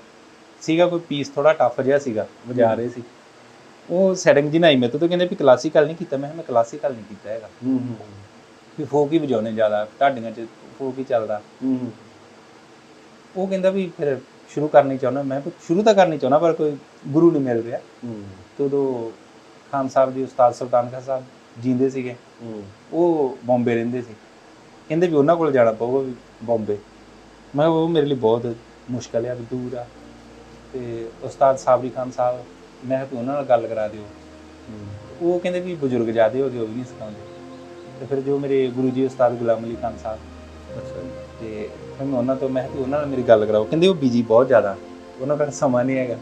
ਸੀਗਾ ਕੋਈ ਪੀਸ ਥੋੜਾ ਟਫ ਜਿਹਾ ਸੀਗਾ ਵਜਾ ਰਹੇ ਸੀ। ਉਹ ਸੈਟਿੰਗ ਜੀ ਨਹੀਂ ਮੈਂ ਤੋਂ ਕਹਿੰਦੇ ਵੀ ਕਲਾਸੀਕਲ ਨਹੀਂ ਕੀਤਾ। ਮੈਂ ਕਿਹਾ ਮੈਂ ਕਲਾਸੀਕਲ ਨਹੀਂ ਕੀਤਾ ਹੈਗਾ। ਹੂੰ ਹੂੰ ਵੀ ਫੋਕ ਹੀ ਵਜਾਉਣੇ ਜ਼ਿਆਦਾ। ਢਾਡੀਆਂ 'ਚ ਫੋਕ ਹੀ ਚੱਲਦਾ। ਹੂੰ ਉਹ ਕਹਿੰਦਾ ਵੀ ਫਿਰ ਸ਼ੁਰੂ ਕਰਨੀ ਚਾਹੁੰਦਾ। ਮੈਂ ਕਿਹਾ ਸ਼ੁਰੂ ਤਾਂ ਕਰਨੀ ਚਾਹੁੰਦਾ ਪਰ ਕੋਈ ਗੁਰੂ ਨਹੀਂ ਮਿਲ ਰਿਹਾ। ਹੂੰ। ਤੇ ਉਦੋਂ ਖਾਨ ਸਾਹਿਬ ਦੀ ਉਸਤਾਦ ਸੁਲਤਾਨ ਖਾਨ ਸਾਹਿਬ ਜੀਂਦੇ ਸੀਗੇ। ਹੂੰ। ਉਹ ਬੰਬੇ ਰਹਿੰਦੇ ਸੀ। ਕਹਿੰਦੇ ਵੀ ਉਹਨਾਂ ਕੋਲ ਜਾਣਾ ਪਊਗਾ ਵੀ ਬੰਬੇ। ਮੈਂ ਉਹ ਮੇਰੇ ਲਈ ਬਹੁਤ ਮੁਸ਼ਕਲ ਆ ਵੀ ਦੂਰ ਆ। ਤੇ ਉਸਤਾਦ ਸਾਬਰੀ ਖਾਨ ਸਾਹਿਬ ਮੈਂ ਕਿਹਾ ਵੀ ਉਹਨਾਂ ਨਾਲ ਗੱਲ ਕਰਾ ਦਿਓ। ਉਹ ਕਹਿੰਦੇ ਵੀ ਬਜ਼ੁਰਗ ਜ਼ਿਆਦੇ ਹੋ ਗਏ ਉਹ ਵੀ ਨਹੀਂ ਸਿਖਾਉਂਦੇ। ਤੇ ਫਿਰ ਜੋ ਮੇਰੇ ਗੁਰੂ ਜੀ ਉਸਤਾਦ ਗੁਲਾਮ ਅਲੀ ਖਾਨ ਸਾਹਿਬ ਜੀ ਤੇ ਫਿਰ ਮੈਂ ਉਹਨਾਂ ਤੋਂ ਮੈਂ ਕਿਹਾ ਉਹਨਾਂ ਨਾਲ ਮੇਰੀ ਗੱਲ ਕਰਾਓ। ਕਹਿੰਦੇ ਉਹ ਬਿਜ਼ੀ ਬਹੁਤ ਜ਼ਿਆਦਾ। ਉਹਨਾਂ ਕੋਲ ਸਮਾਂ ਨਹੀਂ ਹੈਗਾ।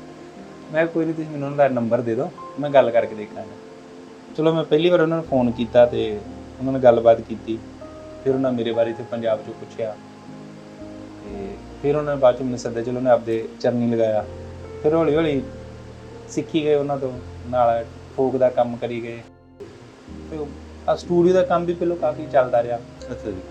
ਮੈਂ ਕਿਹਾ ਕੋਈ ਨਹੀਂ ਤੁਸੀਂ ਮੈਨੂੰ ਉਹਨਾਂ ਦਾ ਨੰਬਰ ਦੇ ਦਿਓ। ਮੈਂ ਗੱਲ ਕਰਕੇ ਦੇਖਾਂਗਾ। ਚਲੋ ਮੈਂ ਪਹਿਲੀ ਵਾਰ ਉਹਨਾਂ ਨੂੰ ਫੋਨ ਕੀਤਾ ਤੇ ਉਹਨਾਂ ਨਾਲ ਗੱਲਬਾਤ ਕੀਤੀ। ਫਿਰ ਉਹਨਾਂ ਮੇਰੇ ਬਾਰੇ ਇੱਥੇ ਪੰਜਾਬ 'ਚੋਂ ਪੁੱਛਿਆ। ਤੇ ਫਿਰ ਉਹਨਾਂ ਨੇ ਬਾਅਦ 'ਚ ਮੈਨੂੰ ਸੱਦਿਆ, ਚਲੋ ਉਹਨੇ ਆਪਦੇ ਚਰਨੀ ਲਗਾਇਆ। ਫਿਰ ਹੌਲੀ ਹੌਲੀ ਸਿੱਖੀ ਗਏ ਉਹਨਾਂ ਤੋਂ। ਨਾਲ ਫੋਕ ਦਾ ਕੰਮ ਕਰੀ ਗਏ। ਤੇ ਆ ਸਟੂਡੀਓ ਦਾ ਕੰਮ ਵੀ ਪਹਿਲਾਂ ਕਾਫੀ ਚੱਲਦਾ ਰਿਹਾ। ਅੱਛਾ ਜੀ।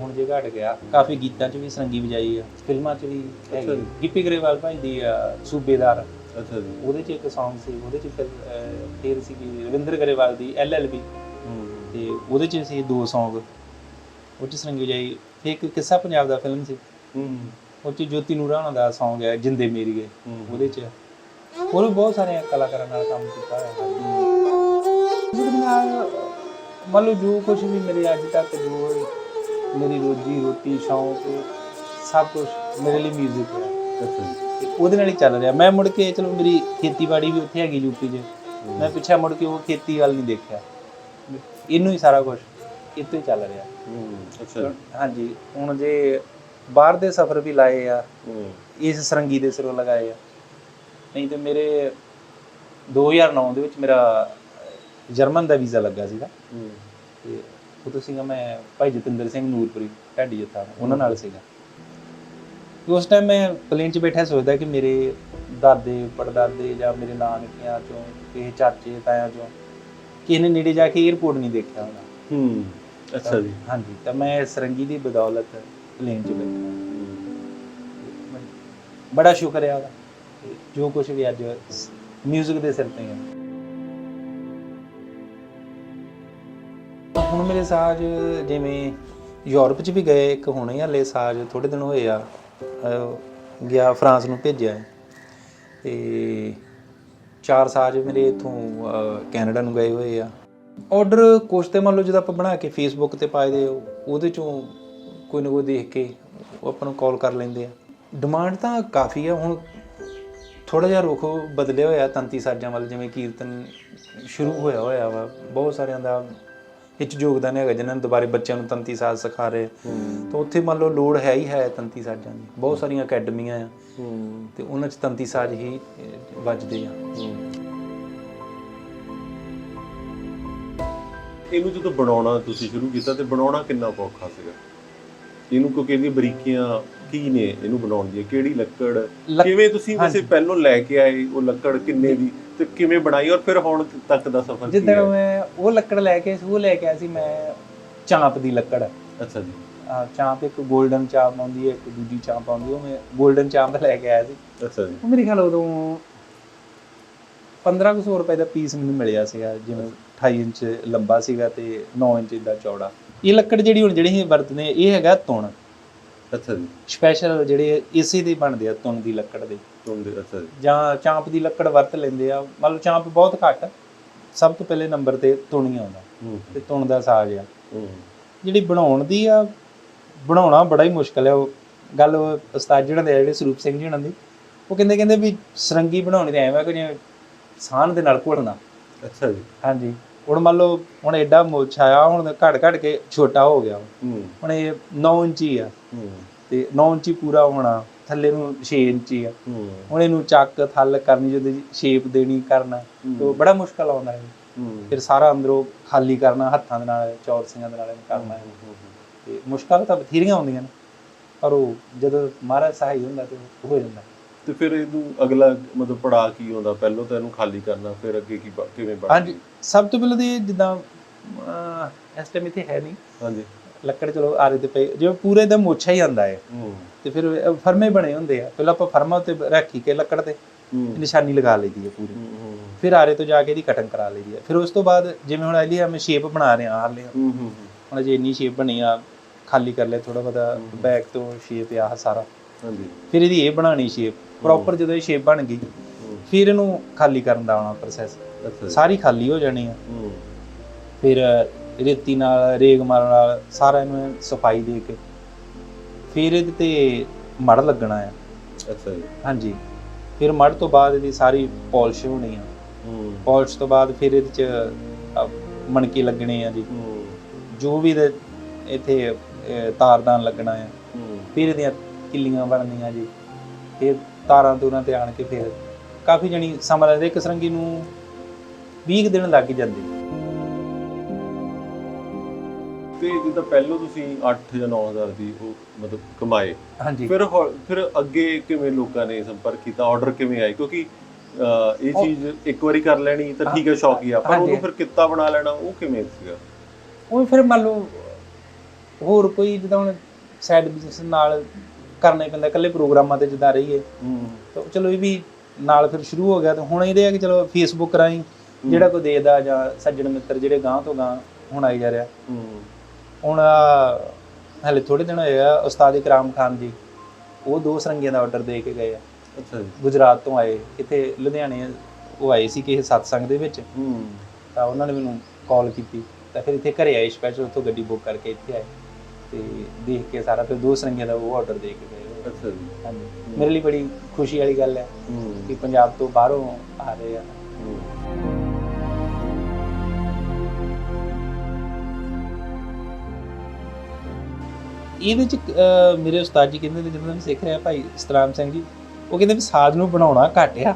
ਹੁਣ ਜੇ ਘਟ ਗਿਆ ਕਾਫੀ ਗੀਤਾਂ 'ਚ ਵੀ ਸਰੰਗੀ ਵਜਾਈ ਆ ਫਿਲਮਾਂ 'ਚ ਵੀ ਹੈਗੀ। ਗਿੱਪੀ ਗਰੇਵਾਲ ਭਾਈ ਦੀ ਆ, ਸੂਬੇਦਾਰ। ਅੱਛਾ ਜੀ। ਉਹਦੇ 'ਚ ਇੱਕ Song ਸੀ ਉਹਦੇ 'ਚ ਫਿਰ ਅਹ, ਫਿਰ ਸੀ ਰਵਿੰਦਰ ਗਰੇਵਾਲ ਦੀ ਐਲਐਲਬੀ। ਹੂੰ। ਤੇ ਉਹਦੇ 'ਚ ਸੀ ਦੋ Song ਉਹ 'ਚ ਸਰੰਗੀ ਵਜਾਈ। ਫਿਰ ਇੱਕ ਕਿੱਸਾ ਪੰਜਾਬ ਦਾ ਫਿਲਮ ਸੀ। ਹੂੰ। ਉਹ 'ਚ ਜੋਤੀ ਨੂਰਾ ਹੋਣਾ ਦਾ Song ਹੈ ਜਿੰਦੇ ਮੇਰੀਏ ਹੂੰ। ਉਹਦੇ 'ਚ। ਹੋਰ ਵੀ ਬਹੁਤ ਸਾਰੇ ਕਲਾਕਾਰਾਂ ਨਾਲ ਕੰਮ ਕੀਤਾ ਹੈ। ਉਹਦੇ ਨਾਲ ਮੰਨ ਲਓ ਜੋ ਕੁਝ ਵੀ ਮੇਰੇ ਅੱਜ ਤੱਕ ਜੋ ਮੇਰੀ ਰੋਜੀ ਰੋਟੀ ਸ਼ੌਂਕ ਸਭ ਕੁਝ ਮੇਰੇ ਲਈ 뮤직 ਹੈ। ਤੇ ਉਹਦੇ ਨਾਲ ਹੀ ਚੱਲ ਰਿਹਾ। ਮੈਂ ਮੁੜ ਕੇ ਚਲੋ ਮੇਰੀ ਖੇਤੀਬਾੜੀ ਵੀ ਉੱਥੇ ਹੈਗੀ ਯੂਪੀ 'ਚ। ਮੈਂ ਪਿੱਛੇ ਮੁੜ ਕੇ ਉਹ ਖੇਤੀ ਵੱਲ ਨਹੀਂ ਦੇਖਿਆ। ਇਹਨੂੰ ਹੀ ਸਾਰਾ ਕੁਝ ਇੱਥੇ ਚੱਲ ਰਿਹਾ। ਅੱਛਾ। ਹਾਂਜੀ ਹੁਣ ਜੇ ਬਾਹਰ ਦੇ ਸਫ਼ਰ ਵੀ ਲਾਏ ਆ ਇਸ ਸਰੰਗੀ ਦੇ ਸਿਰੋਂ ਲਗਾਏ ਆ। ਨਹੀਂ ਤੇ ਮੇਰੇ 2009 ਦੇ ਵਿੱਚ ਮੇਰਾ ਜਰਮਨ ਦਾ ਵੀਜ਼ਾ ਲੱਗਾ ਸੀਗਾ। ਤੇ ਉਦੋਂ ਸੀਗਾ ਮੈਂ ਭਾਈ ਜਤਿੰਦਰ ਸਿੰਘ ਨੂਰਪੁਰੀ ਢਾਡੀ ਜੱਥਾ ਉਹਨਾਂ ਨਾਲ ਸੀਗਾ। ਉਸ ਟਾਈਮ ਮੈਂ ਪਲੇਨ 'ਚ ਬੈਠਾ ਸੋਚਦਾ ਕਿ ਮੇਰੇ ਦਾਦੇ ਪੜਦਾਦੇ ਜਾਂ ਮੇਰੇ ਨਾਨਕਿਆਂ ਚੋਂ ਕਿਸੇ ਚਾਚੇ ਤਾਇਆਂ ਚੋਂ ਕਿਸੇ ਨੇੜੇ ਜਾ ਕੇ 에어ਪੋਰਟ ਨਹੀਂ ਦੇਖਿਆ ਹੂੰ ਅੱਛਾ ਜੀ। ਹਾਂਜੀ ਤਾਂ ਮੈਂ ਸਰੰਗੀ ਦੀ ਬਦੌਲਤ ਪਲੇਨ 'ਚ ਬੈਠਾ। ਬੜਾ ਸ਼ੁਕਰ ਹੈ ਉਹਦਾ ਜੋ ਕੁਝ ਵੀ ਅੱਜ 뮤직 ਦੇ ਸਿਰ ਤੇ ਹੈ। ਹੁਣ ਮੇਰੇ ਸਾਜ ਜਿਵੇਂ ਯੂਰਪ 'ਚ ਵੀ ਗਏ, ਇੱਕ ਹੁਣੇ ਹਲੇ ਸਾਜ ਥੋੜੇ ਦਿਨ ਹੋਏ ਆ ਗਿਆ ਫਰਾਂਸ ਨੂੰ ਭੇਜਿਆ ਹੈ। ਤੇ ਚਾਰ ਸਾਜ ਮੇਰੇ ਇਥੋਂ ਕੈਨੇਡਾ ਨੂੰ ਗਏ ਹੋਏ ਆ। ਆਰਡਰ ਕੁਛ ਤੇ ਮੰਨ ਲਓ ਜਦੋਂ ਆਪਾਂ ਬਣਾ ਕੇ ਫੇਸਬੁੱਕ ਤੇ ਪਾਏ ਦੇ, ਉਹਦੇ ਚੋਂ ਕੋਈ ਨਾ ਕੋਈ ਦੇਖ ਕੇ ਉਹ ਆਪਾਂ ਨੂੰ ਕਾਲ ਕਰ ਲੈਂਦੇ ਆ। ਡਿਮਾਂਡ ਤਾਂ ਕਾਫੀ ਆ, ਹੁਣ ਥੋੜਾ ਜਿਹਾ ਰੁਖ ਬਦਲਿਆ ਹੋਇਆ, ਤੰਤੀ ਸਾਜਾਂ ਵੱਲ, ਜਿਵੇਂ ਕੀਰਤਨ ਸ਼ੁਰੂ ਹੋਇਆ ਹੋਇਆ ਵਾ, ਬਹੁਤ ਸਾਰਿਆਂ ਦਾ ਇਹ 'ਚ ਯੋਗਦਾਨ ਹੈਗਾ ਜਿਨ੍ਹਾਂ ਨੂੰ ਦੁਬਾਰੇ ਬੱਚਿਆਂ ਨੂੰ ਤੰਤੀ ਸਾਜ਼ ਸਿਖਾ ਰਹੇ। ਤਾਂ ਉੱਥੇ ਮੰਨ ਲਓ ਲੋੜ ਹੈ ਹੀ ਹੈ ਤੰਤੀ ਸਾਜ਼ਾਂ ਦੀ। ਬਹੁਤ ਸਾਰੀਆਂ ਅਕੈਡਮੀਆਂ ਆ। ਤੇ ਉਹਨਾਂ 'ਚ ਤੰਤੀ ਸਾਜ਼ ਹੀ ਵੱਜਦੇ ਆ। ਇਹਨੂੰ ਜਦੋਂ ਬਣਾਉਣਾ ਤੁਸੀਂ ਸ਼ੁਰੂ ਕੀਤਾ ਤੇ ਬਣਾਉਣਾ ਕਿੰਨਾ ਔਖਾ ਸੀਗਾ? ਇਹਨੂੰ ਕਿਉਂਕਿ ਇਹਦੀਆਂ ਬਰੀਕੀਆਂ ਕੀ ਨੇ ਇਹਨੂੰ ਬਣਾਉਣ ਦੀਆਂ? ਕਿਹੜੀ ਲੱਕੜ? ਲੱਕ- ਕਿਵੇਂ ਤੁਸੀਂ ਵੈਸੇ। ਪਹਿਲੋਂ ਲੈ ਕੇ ਆਏ ਉਹ ਲੱਕੜ ਕਿੰਨੇ ਦੀ ਤੇ ਕਿਵੇਂ ਬਣਾਈ ਔਰ ਫਿਰ ਹੁਣ ਤੱਕ ਦਾ ਸਫ਼ਰ ਕੀ ਜਿੱਦਣ ਮੈਂ ਉਹ ਲੱਕੜ ਲੈ ਕੇ ਉਹ ਲੈ ਕੇ ਆਇਆ ਸੀ ਮੈਂ ਚਾਂਪ ਦੀ ਲੱਕੜ। ਅੱਛਾ ਜੀ। ਚਾਂਪ ਇੱਕ 골ਡਨ ਚਾਂਪ ਆਉਂਦੀ ਹੈ ਇੱਕ ਦੂਜੀ ਚਾਂਪ ਆਉਂਦੀ ਉਹ ਮੈਂ 골ਡਨ ਚਾਂਪ ਦਾ ਲੈ ਕੇ ਆਇਆ ਸੀ। ਅੱਛਾ ਜੀ। ਉਹ ਮੇਰੇ ਖਿਆਲ ਉਦੋਂ 1500 ਰੁਪਏ ਦਾ ਪੀਸ ਮੈਨੂੰ ਮਿਲਿਆ ਸੀਗਾ ਜਿਵੇਂ 28 ਇੰਚ ਲੰਬਾ ਸੀਗਾ ਤੇ 9 ਇੰਚ ਦਾ ਚੌੜਾ। ਇਹ ਲੱਕੜ ਜਿਹੜੀ ਹੁਣ ਜਿਹੜੀ ਅਸੀਂ ਵਰਤਦੇ ਇਹ ਹੈਗਾ ਤੁਣ ਅੱਛਾ ਜੀ। ਸਪੈਸ਼ਲ ਜਿਹੜੇ ਇਸੇ ਦੇ ਬਣਦੇ ਆ ਤੁਣ ਦੀ ਲੱਕੜ ਦੇ। ਤੁੰਦੇ ਅੱਛਾ ਜੀ। ਜਾਂ ਚਾਂਪ ਦੀ ਲੱਕੜ ਵਰਤ ਲੈਂਦੇ ਆ। ਮੰਨ ਲਓ ਚਾਂਪ ਬਹੁਤ ਘੱਟ ਸਭ ਤੋਂ ਪਹਿਲੇ ਨੰਬਰ ਤੇ ਤੁਣ ਹੀ ਆਉਂਦਾ। ਤੇ ਤੁਣ ਦਾ ਸਾਜ਼ ਆ। ਜਿਹੜੀ ਬਣਾਉਣ ਦੀ ਆ ਬਣਾਉਣਾ ਬੜਾ ਹੀ ਮੁਸ਼ਕਲ ਹੈ ਉਹ ਗੱਲ ਉਸਤਾਦ ਜਿਹੜਾ ਦੇ ਜਿਹੜੇ ਸਰੂਪ ਸਿੰਘ ਜੀ ਉਹਨਾਂ ਦੀ ਉਹ ਕਹਿੰਦੇ ਕਹਿੰਦੇ ਵੀ ਸਰੰਗੀ ਬਣਾਉਣੀ ਤੇ ਐਵੇਂ ਕਿ ਜਿਵੇਂ ਸਾਨ ਦੇ ਨਾਲ ਘੋਲਣਾ। ਅੱਛਾ ਜੀ। ਹਾਂਜੀ। ਹੁਣ ਮੰਨ ਲਓ ਹੁਣ ਐਡਾ ਮੁੱਛ ਆਇਆ ਹੁਣ ਘੜ ਘੜ ਕੇ ਛੋਟਾ ਹੋ ਗਿਆ। ਹੁਣ ਇਹ 9 ਇੰਚੀ ਆ। ਤੇ 9 ਇੰਚੀ ਪੂਰਾ ਹੋਣਾ ਥੱਲੇ ਨੂੰ 6 ਇੰਚੀ ਆ। ਹੁਣ ਇਹਨੂੰ ਚੱਕ ਥੱਲ ਕਰਨੀ ਜਦੋਂ ਸ਼ੇਪ ਦੇਣੀ ਕਰਨਾ ਤੇ ਬੜਾ ਮੁਸ਼ਕਲ ਆਉਂਦਾ ਹੈ। ਫਿਰ ਸਾਰਾ ਅੰਦਰੋਂ ਖਾਲੀ ਕਰਨਾ ਹੱਥਾਂ ਦੇ ਨਾਲ ਚੌਰਸੀਆਂ ਦੇ ਨਾਲ ਕਰਨਾ ਤੇ ਮੁਸ਼ਕਲ ਤਾਂ ਬਥੇਰੀਆਂ ਆਉਂਦੀਆਂ ਨੇ ਪਰ ਉਹ ਜਦੋਂ ਮਹਾਰਾਜ ਸਹਾਈ ਹੁੰਦਾ ਤੇ ਹੋ ਜਾਂਦਾ। ਤੇ ਫਿਰ ਇਹਨੂੰ ਅਗਲਾ ਮਤਲਬ ਪੜਾ ਕੀ ਹੁੰਦਾ ਪਹਿਲਾਂ ਤਾਂ ਇਹਨੂੰ ਖਾਲੀ ਕਰਨਾ ਫਿਰ ਅੱਗੇ ਕੀ ਕਿਵੇਂ ਬਣਦਾ ਹਾਂਜੀ ਸਭ ਤੋਂ ਪਹਿਲਾਂ ਤੇ ਜਿੱਦਾਂ ਇਸ ਟਾਈਮ ਇੱਥੇ ਹੈ ਨਹੀਂ। ਹਾਂਜੀ। ਲੱਕੜ ਚਲੋ ਆਰੇ ਤੇ ਪਈ ਜਿਵੇਂ ਪੂਰੇ ਦਾ ਮੋਛਾ ਹੀ ਆਂਦਾ ਹੈ। ਤੇ ਫਿਰ ਫਰਮੇ ਬਣੇ ਹੁੰਦੇ ਆ। ਪਹਿਲਾਂ ਆਪਾਂ ਫਰਮਾ ਉੱਤੇ ਰੱਖੀ ਕੇ ਲੱਕੜ ਤੇ। ਨਿਸ਼ਾਨੀ ਲਗਾ ਲਈਦੀ ਹੈ ਪੂਰੀ। ਫਿਰ ਆਰੇ ਤੋਂ ਜਾ ਕੇ ਇਹਦੀ ਕਟਿੰਗ ਕਰਾ ਲਈਦੀ ਹੈ। ਫਿਰ ਉਸ ਤੋਂ ਬਾਅਦ ਜਿਵੇਂ ਹੁਣ ਇਹਦੀ ਮੈਂ ਸ਼ੇਪ ਬਣਾ ਰਿਹਾ ਹਾਲੇ ਹੂੰ ਹੂੰ ਹੁਣ ਜੇ ਇੰਨੀ ਸ਼ੇਪ ਬਣੀ ਆ ਖਾਲੀ ਕਰ ਲਿਆ ਥੋੜਾ ਬਹੁਤਾ ਬੈਕ ਤੋਂ ਸ਼ੇਪ ਆ ਸਾਰਾ। ਹਾਂਜੀ। ਫਿਰ ਇਹਦੀ ਇਹ ਬਣਾਣੀ ਸ਼ੇਪ ਪ੍ਰੋਪਰ ਜਦੋਂ ਇਹ ਸ਼ੇਪ ਬਣ ਗਈ ਫਿਰ ਇਹਨੂੰ ਖਾਲੀ ਕਰਨ ਦਾ ਆਉਣਾ ਪ੍ਰੋਸੈਸ ਸਾਰੀ ਖਾਲੀ ਹੋ ਜਾਣੀ ਆ। ਫਿਰ ਰੇਤੀ ਨਾਲ ਰੇਗ ਮਾਰਨ ਨਾਲ ਸਾਰਾ ਇਹਨੂੰ ਸਫ਼ਾਈ ਦੇ ਕੇ ਫਿਰ ਇਹਦੇ ਤੇ ਮੜ ਲੱਗਣਾ ਆ। ਅੱਛਾ ਜੀ। ਹਾਂਜੀ। ਫਿਰ ਮੜ ਤੋਂ ਬਾਅਦ ਇਹਦੀ ਸਾਰੀ ਪਾਲਿਸ਼ ਹੋਣੀ ਆ। ਪਾਲਿਸ਼ ਤੋਂ ਬਾਅਦ ਫਿਰ ਇਹਦੇ ਚ ਮਣਕੇ ਲੱਗਣੇ ਆ ਜੀ। ਜੋ ਵੀ ਇਹਦੇ ਇੱਥੇ ਤਾਰਦਾਨ ਲੱਗਣਾ ਆ। ਫਿਰ ਇਹਦੀਆਂ ਕਿੱਲੀਆਂ ਬਣਨੀਆਂ ਜੀ। ਫਿਰ ਤਾਰਾਂ ਤੂਰਾਂ ਤੇ ਆਣ ਕੇ ਫਿਰ ਕਾਫੀ ਜਣੀ ਸਮਾਂ ਲੱਗਦਾ ਇੱਕ ਸਰੰਗੀ ਨੂੰ 20 ਕੁ ਦਿਨ ਲੱਗ ਜਾਂਦੇ। ਤੇ ਜਿੱਦਾਂ ਪਹਿਲਾਂ ਤੁਸੀਂ 8 ਜਾਂ 9000 ਦੀ ਉਹ ਮਤਲਬ ਕਮਾਏ। ਹਾਂਜੀ। ਫਿਰ ਹੌ- ਫਿਰ ਅੱਗੇ ਕਿਵੇਂ ਲੋਕਾਂ ਨੇ ਸੰਪਰਕ ਕੀਤਾ? ਆਰਡਰ ਕਿਵੇਂ ਆਏ ਕਿਉਂਕਿ ਅਹ, ਇਹ ਉਹ- ਚੀਜ਼ ਇੱਕ ਵਾਰੀ ਕਰ ਲੈਣੀ ਤਾਂ ਠੀਕ ਹੈ ਸ਼ੌਕੀ ਆ। ਪਰ ਹਾਂਜੀ। ਉਹਨੂੰ ਫਿਰ ਕਿੱਤਾ ਬਣਾ ਲੈਣਾ ਉਹ ਕਿਵੇਂ ਸੀਗਾ? ਉਹ ਫਿਰ ਮੰਨ ਲਓ ਹੋਰ ਕੋਈ ਜਿੱਦਾਂ ਹੁਣ ਸਾਈਡ ਬਿਜ਼ਨਸ ਨਾਲ ਕਰਨਾ ਹੀ ਪੈਂਦਾ ਇਕੱਲੇ ਪ੍ਰੋਗਰਾਮਾਂ ਤੇ ਜਿੱਦਾਂ ਰਹੀਏ। ਹੂੰ। ਤਾਂ ਚਲੋ ਇਹ ਵੀ ਨਾਲ ਫਿਰ ਸ਼ੁਰੂ ਹੋ ਗਿਆ ਤੇ ਹੁਣ ਇਹਦੇ ਆ ਕਿ ਚਲੋ ਫੇਸਬੁੱਕ ਰਾਹੀਂ ਜਿਹੜਾ ਕੋਈ ਦੇਦਾ ਜਾਂ ਸੱਜਣ ਮਿੱਤਰ ਜਿਹੜੇ ਗਾਂ ਤੋਂ ਗਾਂ ਹੁਣ ਆਈ ਜਾ ਰਿਹਾ। ਹੂੰ। ਹੁਣ ਹਲੇ ਥੋੜੇ ਦਿਨ ਹੋਏ ਆ ਉਸਤਾਦ ਇਕਰਾਮ ਖਾਨ ਜੀ ਉਹ ਦੋ ਸਰੰਗੀਆਂ ਦਾ ਆਰਡਰ ਦੇ ਕੇ ਗਏ ਆ। ਅੱਛਾ ਜੀ। ਗੁਜਰਾਤ ਤੋਂ ਆਏ ਇੱਥੇ ਲੁਧਿਆਣੇ ਉਹ ਆਏ ਸੀ ਕਿਸੇ ਸਤਸੰਗ ਦੇ ਵਿੱਚ। ਹੂੰ। ਤਾਂ ਉਹਨਾਂ ਨੇ ਮੈਨੂੰ ਕਾਲ ਕੀਤੀ। ਤਾਂ ਫਿਰ ਇੱਥੇ ਘਰੇ ਆਏ ਸਪੈਸ਼ਲ ਉੱਥੋਂ ਗੱਡੀ ਬੁੱਕ ਕਰਕੇ ਇੱਥੇ ਆਏ। ਤੇ ਦੇਖ ਕੇ ਸਾਰਾ ਫਿਰ ਦੋ ਸਰੰਗੀਆਂ ਦਾ ਉਹ ਆਰਡਰ ਦੇ ਕੇ ਗਏ। ਅੱਛਾ ਜੀ। ਹਾਂਜੀ। ਮੇਰੇ ਲਈ ਬੜੀ ਖੁਸ਼ੀ ਵਾਲੀ ਗੱਲ ਹੈ ਕਿ ਪੰਜਾਬ ਤੋਂ ਬਾਹਰੋਂ ਆ ਰਹੇ ਆ। ਇਹਦੇ ਚ ਅਹ, ਮੇਰੇ ਉਸਤਾਦ ਜੀ ਕਹਿੰਦੇ ਨੇ ਜਦੋਂ ਮੈਂ ਸਿੱਖ ਰਿਹਾ ਭਾਈ ਸਤਰਾਮ ਸਿੰਘ ਜੀ ਉਹ ਕਹਿੰਦੇ ਵੀ ਸਾਜ਼ ਨੂੰ ਬਣਾਉਣਾ ਘੱਟ ਆ